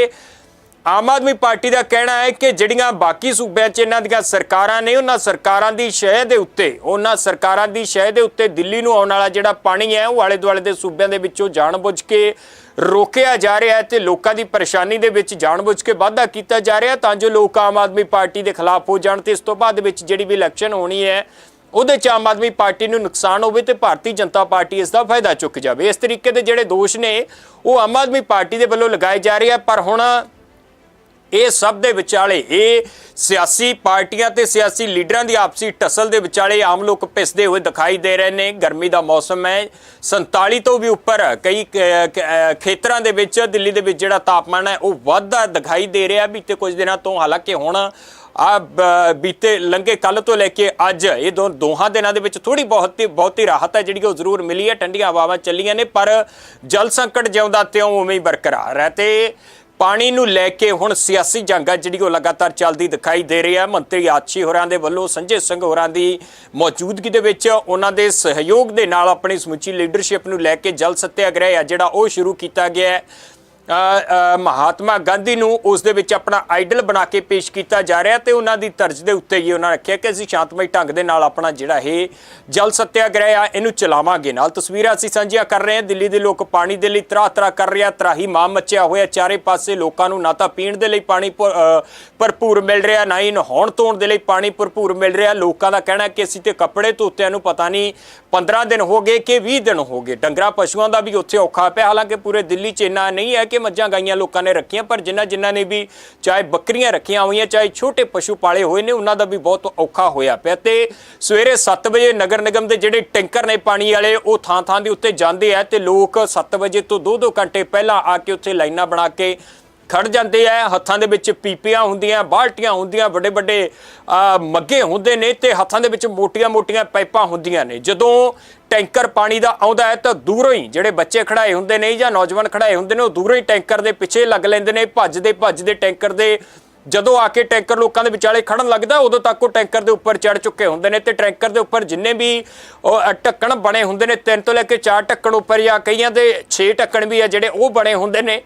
ਆਮ ਆਦਮੀ ਪਾਰਟੀ ਦਾ ਕਹਿਣਾ ਹੈ ਕਿ ਜਿਹੜੀਆਂ ਬਾਕੀ ਸੂਬਿਆਂ 'ਚ ਇਹਨਾਂ ਦੀਆਂ ਸਰਕਾਰਾਂ ਨੇ, ਉਹਨਾਂ ਸਰਕਾਰਾਂ ਦੀ ਸ਼ਹਿ ਦੇ ਉੱਤੇ, ਉਹਨਾਂ ਸਰਕਾਰਾਂ ਦੀ ਸ਼ਹਿ ਦੇ ਉੱਤੇ ਦਿੱਲੀ ਨੂੰ ਆਉਣ ਵਾਲਾ ਜਿਹੜਾ ਪਾਣੀ ਹੈ, ਉਹ ਆਲੇ ਦੁਆਲੇ ਦੇ ਸੂਬਿਆਂ ਦੇ ਵਿੱਚੋਂ ਜਾਣਬੁੱਝ ਕੇ ਰੋਕਿਆ ਜਾ ਰਿਹਾ ਹੈ ਤੇ ਲੋਕਾਂ ਦੀ ਪਰੇਸ਼ਾਨੀ ਦੇ ਵਿੱਚ ਜਾਣਬੁੱਝ ਕੇ ਵਾਧਾ ਕੀਤਾ ਜਾ ਰਿਹਾ ਤਾਂ ਜੋ ਲੋਕ ਆਮ ਆਦਮੀ ਪਾਰਟੀ ਦੇ ਖਿਲਾਫ ਹੋ ਜਾਣ ਤੇ ਇਸ ਤੋਂ ਬਾਅਦ ਵਿੱਚ ਜਿਹੜੀ ਵੀ ਇਲੈਕਸ਼ਨ ਹੋਣੀ ਹੈ, ਉਹਦੇ ਚ ਆਮ ਆਦਮੀ ਪਾਰਟੀ ਨੂੰ ਨੁਕਸਾਨ ਹੋਵੇ ਤੇ ਭਾਰਤੀ ਜਨਤਾ ਪਾਰਟੀ ਇਸ ਦਾ ਫਾਇਦਾ ਚੁੱਕ ਜਾਵੇ। ਇਸ ਤਰੀਕੇ ਦੇ ਜਿਹੜੇ ਦੋਸ਼ ਨੇ, ਉਹ ਆਮ ਆਦਮੀ ਪਾਰਟੀ ਦੇ ਵੱਲੋਂ ਲਗਾਏ ਜਾ ਰਹੇ ਆ, ਪਰ ਹੁਣ ਇਹ ਸਭ ਦੇ ਵਿਚਾਲੇ, ਇਹ ਸਿਆਸੀ ਪਾਰਟੀਆਂ ਤੇ ਸਿਆਸੀ ਲੀਡਰਾਂ ਦੀ ਆਪਸੀ ਟਸਲ ਦੇ ਵਿਚਾਲੇ ਆਮ ਲੋਕ ਪਿਸਦੇ ਹੋਏ ਦਿਖਾਈ ਦੇ ਰਹੇ ਨੇ। ਗਰਮੀ ਦਾ ਮੌਸਮ ਹੈ। 47 ਤੋਂ ਵੀ ਉੱਪਰ ਕਈ ਕ- ਖੇਤਰਾਂ ਦੇ ਵਿੱਚ, ਦਿੱਲੀ ਦੇ ਵਿੱਚ ਜਿਹੜਾ ਤਾਪਮਾਨ ਹੈ, ਉਹ ਵੱਧਦਾ ਦਿਖਾਈ ਦੇ ਰਿਹਾ। ਬੀਤੇ ਕੁਝ ਦਿਨਾਂ ਤੋਂ ਹਾਲਾਂਕਿ ਹੁਣ ਆ ਬੀਤੇ ਲੰਗੇ ਕੱਲ ਤੋਂ ਲੈ ਕੇ ਅੱਜ ਇਹ ਦੋ, ਦੋਹਾਂ ਦਿਨਾਂ ਦੇ ਵਿੱਚ ਥੋੜੀ ਬਹੁਤ ਬਹੁਤੀ ਰਾਹਤ ਹੈ, ਜਿਹੜੀ ਉਹ ਜ਼ਰੂਰ ਮਿਲੀ ਹੈ। ਠੰਡੀਆਂ ਹਵਾਵਾਂ ਚੱਲੀਆਂ ਨੇ, ਪਰ ਜਲ ਸੰਕਟ ਜਿਉਂਦਾ ਤਿਉਂ ਉਵੇਂ ਹੀ ਬਰਕਰਾਰ ਹੈ ਤੇ ਪਾਣੀ ਨੂੰ ਲੈ ਕੇ ਹੁਣ ਸਿਆਸੀ ਜੰਗ ਆ ਜਿਹੜੀ ਉਹ ਲਗਾਤਾਰ ਚੱਲਦੀ ਦਿਖਾਈ ਦੇ ਰਹੀ ਹੈ। ਮੰਤਰੀ ਆਛੀ ਹੋਰਾਂ ਦੇ ਵੱਲੋਂ, ਸੰਜੇ ਸਿੰਘ ਹੋਰਾਂ ਦੀ ਮੌਜੂਦਗੀ ਦੇ ਵਿੱਚ ਉਹਨਾਂ ਦੇ ਸਹਿਯੋਗ ਦੇ ਨਾਲ ਆਪਣੀ ਸਮੁੱਚੀ ਲੀਡਰਸ਼ਿਪ ਨੂੰ ਲੈ ਕੇ ਜਲ ਸੱਤਿਆਗ੍ਰਹਿ ਆ ਜਿਹੜਾ ਉਹ ਸ਼ੁਰੂ ਕੀਤਾ ਗਿਆ ਹੈ। ਮਹਾਤਮਾ ਗਾਂਧੀ ਨੂੰ ਉਸ ਦੇ ਵਿੱਚ ਆਪਣਾ ਆਈਡਲ ਬਣਾ ਕੇ ਪੇਸ਼ ਕੀਤਾ ਜਾ ਰਿਹਾ ਤੇ ਉਹਨਾਂ ਦੀ ਤਰਜ਼ ਦੇ ਉੱਤੇ ਹੀ ਉਹਨਾਂ ਰੱਖਿਆ ਕਿ ਅਸੀਂ ਸ਼ਾਂਤਮਈ ਢੰਗ ਦੇ ਨਾਲ ਆਪਣਾ ਜਿਹੜਾ ਇਹ ਜਲ ਸੱਤਿਆਗ੍ਰਹਿ ਆ, ਇਹਨੂੰ ਚਲਾਵਾਂਗੇ ਨਾਲ। ਤਸਵੀਰਾਂ ਅਸੀਂ ਸਾਂਝੀਆਂ ਕਰ ਰਹੇ ਹਾਂ। ਦਿੱਲੀ ਦੇ ਲੋਕ ਪਾਣੀ ਦੇ ਲਈ ਤਰਾ ਤਰਾ ਕਰ ਰਿਹਾ, ਤਰਾਹੀ ਮਾਂ ਮੱਚਿਆ ਹੋਇਆ। ਚਾਰੇ ਪਾਸੇ ਲੋਕਾਂ ਨੂੰ ਨਾ ਤਾਂ ਪੀਣ ਦੇ ਲਈ ਪਾਣੀ ਭਰਪੂਰ ਮਿਲ ਰਿਹਾ, ਨਾ ਹੀ ਨਹਾਉਣ ਧੋਣ ਦੇ ਲਈ ਪਾਣੀ ਭਰਪੂਰ ਮਿਲ ਰਿਹਾ। ਲੋਕਾਂ ਦਾ ਕਹਿਣਾ ਕਿ ਅਸੀਂ ਤੇ ਕੱਪੜੇ ਧੋਤਿਆਂ ਨੂੰ ਪਤਾ ਨਹੀਂ 15 ਦਿਨ ਹੋ ਗਏ ਕਿ 20 ਦਿਨ ਹੋ ਗਏ। ਡੰਗਰਾ ਪਸ਼ੂਆਂ ਦਾ ਵੀ ਉੱਥੇ ਔਖਾ ਪਿਆ। ਹਾਲਾਂਕਿ ਪੂਰੇ ਦਿੱਲੀ 'ਚ ਇੰਨਾ ਨਹੀਂ ਹੈ ਕਿ ਮੱਝਾਂ ਗਾਈਆਂ ਲੋਕਾਂ ਨੇ ਰੱਖੀਆਂ, ਪਰ ਜਿਨ੍ਹਾਂ ਜਿਨ੍ਹਾਂ ਨੇ ਵੀ ਚਾਹੇ ਬੱਕਰੀਆਂ ਰੱਖੀਆਂ ਹੋਈਆਂ, ਚਾਹੇ ਛੋਟੇ ਪਸ਼ੂ ਪਾਲੇ ਹੋਏ ਨੇ, ਉਹਨਾਂ ਦਾ ਵੀ ਬਹੁਤ ਔਖਾ ਹੋਇਆ ਪਿਆ। ਤੇ ਸਵੇਰੇ 7 ਵਜੇ ਨਗਰ ਨਿਗਮ ਦੇ ਜਿਹੜੇ ਟੈਂਕਰ ਨੇ ਪਾਣੀ ਵਾਲੇ, ਉਹ ਥਾਂ ਥਾਂ ਦੇ ਉੱਤੇ ਜਾਂਦੇ ਆ ਤੇ ਲੋਕ 7 ਵਜੇ ਤੋਂ 2-2 ਘੰਟੇ ਪਹਿਲਾਂ ਆ ਕੇ ਉੱਥੇ ਲਾਈਨਾਂ ਬਣਾ ਕੇ ਖੜ ਜਾਂਦੇ ਆ ਹੱਥਾਂ ਦੇ ਵਿੱਚ ਪੀਪੀਆਂ ਹੁੰਦੀਆਂ, ਬਾਲਟੀਆਂ ਹੁੰਦੀਆਂ ਵੱਡੇ ਵੱਡੇ ਮੱਗੇ ਹੁੰਦੇ ਨੇ ਤੇ ਹੱਥਾਂ ਦੇ ਵਿੱਚ ਮੋਟੀਆਂ-ਮੋਟੀਆਂ ਪਾਈਪਾਂ ਹੁੰਦੀਆਂ ਨੇ। ਜਦੋਂ ਟੈਂਕਰ ਪਾਣੀ ਦਾ ਆਉਂਦਾ ਹੈ ਤਾਂ ਦੂਰੋਂ ਹੀ ਜਿਹੜੇ ਬੱਚੇ ਖੜਾਏ ਹੁੰਦੇ ਨੇ ਜਾਂ ਨੌਜਵਾਨ ਖੜਾਏ ਹੁੰਦੇ ਨੇ, ਉਹ ਦੂਰੋਂ ਹੀ ਟੈਂਕਰ ਦੇ ਪਿੱਛੇ ਲੱਗ ਲੈਂਦੇ ਨੇ, ਭੱਜਦੇ ਭੱਜਦੇ ਟੈਂਕਰ ਦੇ, ਜਦੋਂ ਆ ਕੇ ਟੈਂਕਰ ਲੋਕਾਂ ਦੇ ਵਿਚਾਲੇ ਖੜਨ ਲੱਗਦਾ, ਉਦੋਂ ਤੱਕ ਉਹ ਟੈਂਕਰ ਦੇ ਉੱਪਰ ਚੜ ਚੁੱਕੇ ਹੁੰਦੇ ਨੇ ਤੇ ਟੈਂਕਰ ਦੇ ਉੱਪਰ ਜਿੰਨੇ ਵੀ ਉਹ ਢੱਕਣ ਬਣੇ ਹੁੰਦੇ ਨੇ, ਤਿੰਨ ਤੋਂ ਲੈ ਕੇ ਚਾਰ ਢੱਕਣ ਉੱਪਰ ਜਾਂ ਕਈਆਂ ਦੇ 6 ਢੱਕਣ ਵੀ ਆ ਜਿਹੜੇ ਉਹ ਬਣੇ ਹੁੰਦੇ ਨੇ।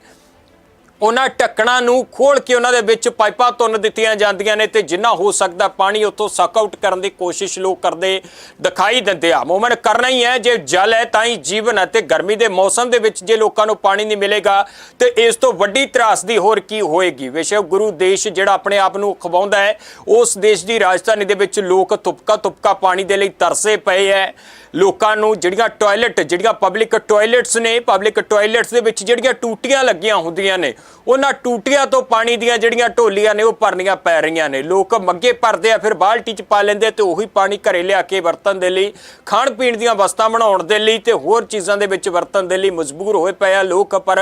ਉਹਨਾਂ ਢੱਕਣਾਂ ਨੂੰ ਖੋਲ ਕੇ ਉਹਨਾਂ ਦੇ ਵਿੱਚ ਪਾਈਪਾਂ ਤੁੰਨ ਦਿੱਤੀਆਂ ਜਾਂਦੀਆਂ ਨੇ ਤੇ ਜਿੰਨਾ ਹੋ ਸਕਦਾ ਪਾਣੀ ਉੱਥੋਂ ਸਕ ਆਊਟ ਕਰਨ ਦੀ ਕੋਸ਼ਿਸ਼ ਲੋਕ ਕਰਦੇ ਦਿਖਾਈ ਦਿੰਦੇ ਆ। ਮੂਮਨ ਕਰਨਾ ਹੀ ਹੈ, ਜੇ ਜਲ ਹੈ ਤਾਂ ਹੀ ਜੀਵਨ ਹੈ ਤੇ ਗਰਮੀ ਦੇ ਮੌਸਮ ਦੇ ਵਿੱਚ ਜੇ ਲੋਕਾਂ ਨੂੰ ਪਾਣੀ ਨਹੀਂ ਮਿਲੇਗਾ ਤੇ ਇਸ ਤੋਂ ਵੱਡੀ ਤਰਾਸਦੀ ਹੋਰ ਕੀ ਹੋਏਗੀ? ਵਿਸ਼ਵ ਗੁਰੂ ਦੇਸ਼ ਜਿਹੜਾ ਆਪਣੇ ਆਪ ਨੂੰ ਖਵਾਉਂਦਾ ਹੈ, ਉਸ ਦੇਸ਼ ਦੀ ਰਾਜਧਾਨੀ ਦੇ ਵਿੱਚ ਲੋਕ ਤੁਪਕਾ ਤੁਪਕਾ ਪਾਣੀ ਦੇ ਲਈ ਤਰਸੇ ਪਏ ਹੈ। ਲੋਕਾਂ ਨੂੰ ਜਿਹੜੀਆਂ ਟਾਇਲਟ ਜਿਹੜੀਆਂ ਪਬਲਿਕ ਟਾਇਲਟਸ ਨੇ ਪਬਲਿਕ ਟਾਇਲਟਸ ਦੇ ਵਿੱਚ ਜਿਹੜੀਆਂ ਟੂਟੀਆਂ ਲੱਗੀਆਂ ਹੁੰਦੀਆਂ ਨੇ, ਉਹਨਾਂ ਟੂਟੀਆਂ ਤੋਂ ਪਾਣੀ ਦੀਆਂ ਜਿਹੜੀਆਂ ਢੋਲੀਆਂ ਨੇ, ਉਹ ਭਰਨੀਆਂ ਪੈ ਰਹੀਆਂ ਨੇ। ਲੋਕ ਮੱਗੇ ਭਰਦੇ ਆ, ਫਿਰ ਬਾਲਟੀ 'ਚ ਪਾ ਲੈਂਦੇ ਤੇ ਉਹੀ ਪਾਣੀ ਘਰੇ ਲਿਆ ਕੇ ਵਰਤਣ ਦੇ ਲਈ, ਖਾਣ ਪੀਣ ਦੀਆਂ ਵਸਤਾਂ ਬਣਾਉਣ ਦੇ ਲਈ ਤੇ ਹੋਰ ਚੀਜ਼ਾਂ ਦੇ ਵਿੱਚ ਵਰਤਣ ਦੇ ਲਈ ਮਜਬੂਰ ਹੋਏ ਪਏ ਆ ਲੋਕ। ਪਰ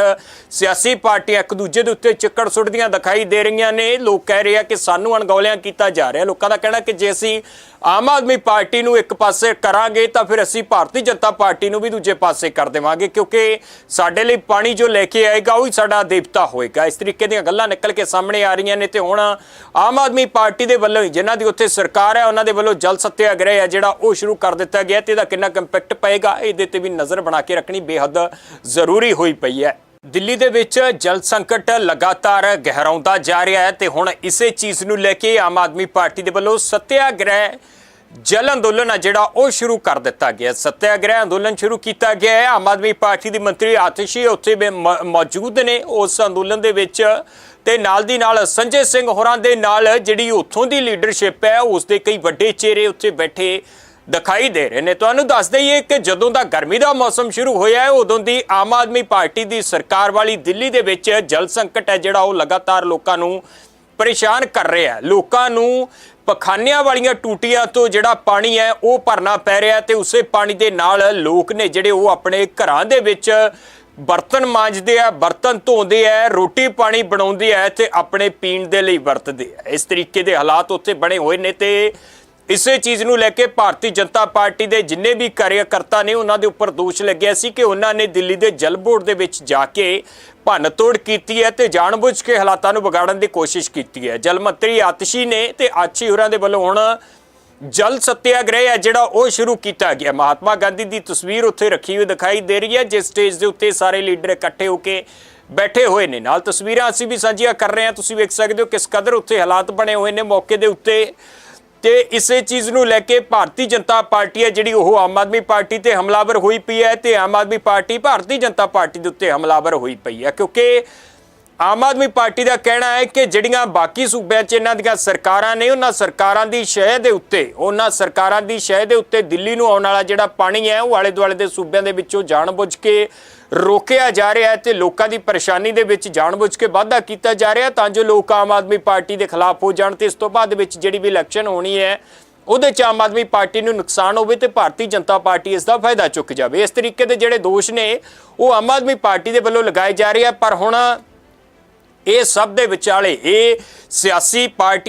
ਸਿਆਸੀ ਪਾਰਟੀਆਂ ਇੱਕ ਦੂਜੇ ਦੇ ਉੱਤੇ ਚਿੱਕੜ ਸੁੱਟਦੀਆਂ ਦਿਖਾਈ ਦੇ ਰਹੀਆਂ ਨੇ। ਲੋਕ ਕਹਿ ਰਹੇ ਆ ਕਿ ਸਾਨੂੰ ਅਣਗੌਲਿਆਂ ਕੀਤਾ ਜਾ ਰਿਹਾ। ਲੋਕਾਂ ਦਾ ਕਹਿਣਾ ਕਿ ਜੇ ਅਸੀਂ ਆਮ ਆਦਮੀ ਪਾਰਟੀ ਨੂੰ ਇੱਕ ਪਾਸੇ ਕਰਾਂਗੇ ਤਾਂ ਫਿਰ ਅਸੀਂ ਭਾਰਤੀ ਜਨਤਾ ਪਾਰਟੀ ਨੂੰ ਵੀ ਦੂਜੇ ਪਾਸੇ ਕਰ ਦੇਵਾਂਗੇ, ਕਿਉਂਕਿ ਸਾਡੇ ਲਈ ਪਾਣੀ ਜੋ ਲੈ ਕੇ ਆਏਗਾ ਉਹ ਹੀ ਸਾਡਾ ਦੇਵਤਾ ਹੋਏਗਾ। ਇਸ ਤਰੀਕੇ ਦੀਆਂ ਗੱਲਾਂ ਨਿਕਲ ਕੇ ਸਾਹਮਣੇ ਆ ਰਹੀਆਂ ਨੇ ਤੇ ਹੁਣ ਆਮ ਆਦਮੀ ਪਾਰਟੀ ਦੇ ਵੱਲੋਂ ਹੀ, ਜਿਨ੍ਹਾਂ ਦੀ ਉੱਥੇ ਸਰਕਾਰ ਹੈ, ਉਹਨਾਂ ਦੇ ਵੱਲੋਂ ਜਲ ਸੱਤਿਆਗ੍ਰਹਿ ਹੈ, ਜਿਹੜਾ ਉਹ ਸ਼ੁਰੂ ਕਰ ਦਿੱਤਾ ਗਿਆ ਤੇ ਇਹਦਾ ਕਿੰਨਾ ਇੰਪੈਕਟ ਪਏਗਾ, ਇਹਦੇ ਤੇ ਵੀ ਨਜ਼ਰ ਬਣਾ ਕੇ ਰੱਖਣੀ ਬੇਹੱਦ ਜ਼ਰੂਰੀ ਹੋਈ ਪਈ ਹੈ। ਦਿੱਲੀ ਦੇ ਵਿੱਚ ਜਲ ਸੰਕਟ ਲਗਾਤਾਰ ਗਹਿਰਾਉਂਦਾ ਜਾ ਰਿਹਾ ਹੈ ਤੇ ਹੁਣ ਇਸੇ ਚੀਜ਼ ਨੂੰ ਲੈ ਕੇ ਆਮ ਆਦਮੀ ਪਾਰਟੀ ਦੇ ਵੱਲੋਂ ਸਤਿਆਗ੍ਰਹਿ ਜਲ ਅੰਦੋਲਨ ਆ ਜਿਹੜਾ ਉਹ ਸ਼ੁਰੂ ਕਰ ਦਿੱਤਾ ਗਿਆ ਸਤਿਆਗ੍ਰਹਿ ਅੰਦੋਲਨ ਸ਼ੁਰੂ ਕੀਤਾ ਗਿਆ ਹੈ। ਆਮ ਆਦਮੀ ਪਾਰਟੀ ਦੀ ਮੰਤਰੀ ਆਤਿਸ਼ੀ ਉੱਥੇ ਵੀ ਮ- ਮੌਜੂਦ ਨੇ ਉਸ ਅੰਦੋਲਨ ਦੇ ਵਿੱਚ ਤੇ ਨਾਲ ਦੀ ਨਾਲ ਸੰਜੇ ਸਿੰਘ ਹੋਰਾਂ ਦੇ ਨਾਲ ਜਿਹੜੀ ਉੱਥੋਂ ਦੀ ਲੀਡਰਸ਼ਿਪ ਹੈ, ਉਸ ਦੇ ਕਈ ਵੱਡੇ ਚਿਹਰੇ ਉੱਥੇ ਬੈਠੇ ਦਿਖਾਈ ਦੇ ਰਹੇ ਨੇ। ਤੁਹਾਨੂੰ ਦੱਸ ਦਈਏ ਕਿ ਜਦੋਂ ਦਾ ਗਰਮੀ ਦਾ ਮੌਸਮ ਸ਼ੁਰੂ ਹੋਇਆ ਹੈ, ਉਦੋਂ ਦੀ ਆਮ ਆਦਮੀ ਪਾਰਟੀ ਦੀ ਸਰਕਾਰ ਵਾਲੀ ਦਿੱਲੀ ਦੇ ਵਿੱਚ ਜਲ ਸੰਕਟ ਹੈ, ਜਿਹੜਾ ਉਹ ਲਗਾਤਾਰ ਲੋਕਾਂ ਨੂੰ ਪਰੇਸ਼ਾਨ ਕਰ ਰਿਹਾ ਹੈ। ਲੋਕਾਂ ਨੂੰ ਪਖਾਨਿਆਂ ਵਾਲੀਆਂ ਟੂਟੀਆਂ ਤੋਂ ਜਿਹੜਾ ਪਾਣੀ ਹੈ, ਉਹ ਭਰਨਾ ਪੈ ਰਿਹਾ ਤੇ ਉਸੇ ਪਾਣੀ ਦੇ ਨਾਲ ਲੋਕ ਨੇ ਜਿਹੜੇ ਉਹ ਆਪਣੇ ਘਰਾਂ ਦੇ ਵਿੱਚ ਬਰਤਨ ਮਾਂਜਦੇ ਆ, ਬਰਤਨ ਧੋਂਦੇ ਆ, ਰੋਟੀ ਪਾਣੀ ਬਣਾਉਂਦੇ ਆ ਤੇ ਆਪਣੇ ਪੀਣ ਦੇ ਲਈ ਵਰਤਦੇ ਆ। ਇਸ ਤਰੀਕੇ ਦੇ ਹਾਲਾਤ ਉੱਥੇ ਬਣੇ ਹੋਏ ਨੇ ਤੇ ਇਸੇ ਚੀਜ਼ ਨੂੰ ਲੈ ਕੇ ਭਾਰਤੀ ਜਨਤਾ ਪਾਰਟੀ ਦੇ ਜਿੰਨੇ ਵੀ ਕਾਰਜਕਰਤਾ ਨੇ ਉਹਨਾਂ ਦੇ ਉੱਪਰ ਦੋਸ਼ ਲੱਗਿਆ ਸੀ ਕਿ ਉਹਨਾਂ ਨੇ ਦਿੱਲੀ ਦੇ ਜਲ ਬੋਰਡ ਦੇ ਵਿੱਚ ਜਾ ਕੇ ਭੰਨਤੋੜ ਕੀਤੀ ਹੈ ਤੇ ਜਾਣਬੁੱਝ ਕੇ ਹਾਲਾਤਾਂ ਨੂੰ ਵਿਗਾੜਨ ਦੀ ਕੋਸ਼ਿਸ਼ ਕੀਤੀ ਹੈ। ਜਲ ਮੰਤਰੀ ਆਤਸ਼ੀ ਨੇ ਤੇ ਆਚੀ ਹੋਰਾਂ ਦੇ ਵੱਲੋਂ ਹੁਣ ਜਲ ਸੱਤਿਆਗ੍ਰਹਿ ਹੈ ਜਿਹੜਾ ਉਹ ਸ਼ੁਰੂ ਕੀਤਾ ਗਿਆ। ਮਹਾਤਮਾ ਗਾਂਧੀ ਦੀ ਤਸਵੀਰ ਉੱਥੇ ਰੱਖੀ ਹੋਈ ਦਿਖਾਈ ਦੇ ਰਹੀ ਹੈ, ਜਿਸ ਸਟੇਜ ਦੇ ਉੱਤੇ ਸਾਰੇ ਲੀਡਰ ਇਕੱਠੇ ਹੋ ਕੇ ਬੈਠੇ ਹੋਏ ਨੇ। ਨਾਲ ਤਸਵੀਰਾਂ ਅਸੀਂ ਵੀ ਸਾਂਝੀਆਂ ਕਰ ਰਹੇ ਹਾਂ। ਤੁਸੀਂ ਵੇਖ ਸਕਦੇ ਹੋ ਕਿਸ ਕਦਰ ਉੱਥੇ ਹਾਲਾਤ ਬਣੇ ਹੋਏ ਨੇ। ਮੌਕੇ ਦੇ ਉੱਤੇ ਤੇ ਇਸੇ ਚੀਜ਼ ਨੂੰ ਲੈ ਕੇ ਭਾਰਤੀ ਜਨਤਾ ਪਾਰਟੀ ਹੈ, ਜਿਹੜੀ ਉਹ ਆਮ ਆਦਮੀ ਪਾਰਟੀ ਤੇ ਹਮਲਾਵਰ ਹੋਈ ਪਈ ਹੈ ਤੇ ਆਮ ਆਦਮੀ ਪਾਰਟੀ ਭਾਰਤੀ ਜਨਤਾ ਪਾਰਟੀ ਦੇ ਉੱਤੇ ਹਮਲਾਵਰ ਹੋਈ ਪਈ ਹੈ। ਕਿਉਂਕਿ ਆਮ ਆਦਮੀ ਪਾਰਟੀ ਦਾ ਕਹਿਣਾ ਹੈ ਕਿ ਜਿਹੜੀਆਂ ਬਾਕੀ ਸੂਬਿਆਂ 'ਚ ਇਹਨਾਂ ਦੀਆਂ ਸਰਕਾਰਾਂ ਨੇ, ਉਹਨਾਂ ਸਰਕਾਰਾਂ ਦੀ ਸ਼ਹਿ ਦੇ ਉੱਤੇ, ਉਹਨਾਂ ਸਰਕਾਰਾਂ ਦੀ ਸ਼ਹਿ ਦੇ ਉੱਤੇ ਦਿੱਲੀ ਨੂੰ ਆਉਣ ਵਾਲਾ ਜਿਹੜਾ ਪਾਣੀ ਹੈ, ਉਹ ਆਲੇ ਦੁਆਲੇ ਦੇ ਸੂਬਿਆਂ ਦੇ ਵਿੱਚੋਂ ਜਾਣਬੁੱਝ ਕੇ ਰੋਕਿਆ ਜਾ ਰਿਹਾ ਹੈ ਤੇ ਲੋਕਾਂ ਦੀ ਪਰੇਸ਼ਾਨੀ ਦੇ ਵਿੱਚ ਜਾਣਬੁੱਝ ਕੇ ਵਾਧਾ ਕੀਤਾ ਜਾ ਰਿਹਾ ਤਾਂ ਜੋ ਲੋਕ ਆਮ ਆਦਮੀ ਪਾਰਟੀ ਦੇ ਖਿਲਾਫ ਹੋ ਜਾਣ ਤੇ ਇਸ ਤੋਂ ਬਾਅਦ ਵਿੱਚ ਜਿਹੜੀ ਵੀ ਇਲੈਕਸ਼ਨ ਹੋਣੀ ਹੈ, ਉਹਦੇ ਚ ਆਮ ਆਦਮੀ ਪਾਰਟੀ ਨੂੰ ਨੁਕਸਾਨ ਹੋਵੇ ਤੇ ਭਾਰਤੀ ਜਨਤਾ ਪਾਰਟੀ ਇਸ ਦਾ ਫਾਇਦਾ ਚੁੱਕ ਜਾਵੇ। ਇਸ ਤਰੀਕੇ ਦੇ ਜਿਹੜੇ ਦੋਸ਼ ਨੇ, ਉਹ ਆਮ ਆਦਮੀ ਪਾਰਟੀ ਦੇ ਵੱਲੋਂ ਲਗਾਏ ਜਾ ਰਹੇ ਆ, ਪਰ ਹੁਣ ਇਹ ਸਭ ਦੇ ਵਿਚਾਲੇ ਇਹ ਸਿਆਸੀ ਪਾਰਟੀ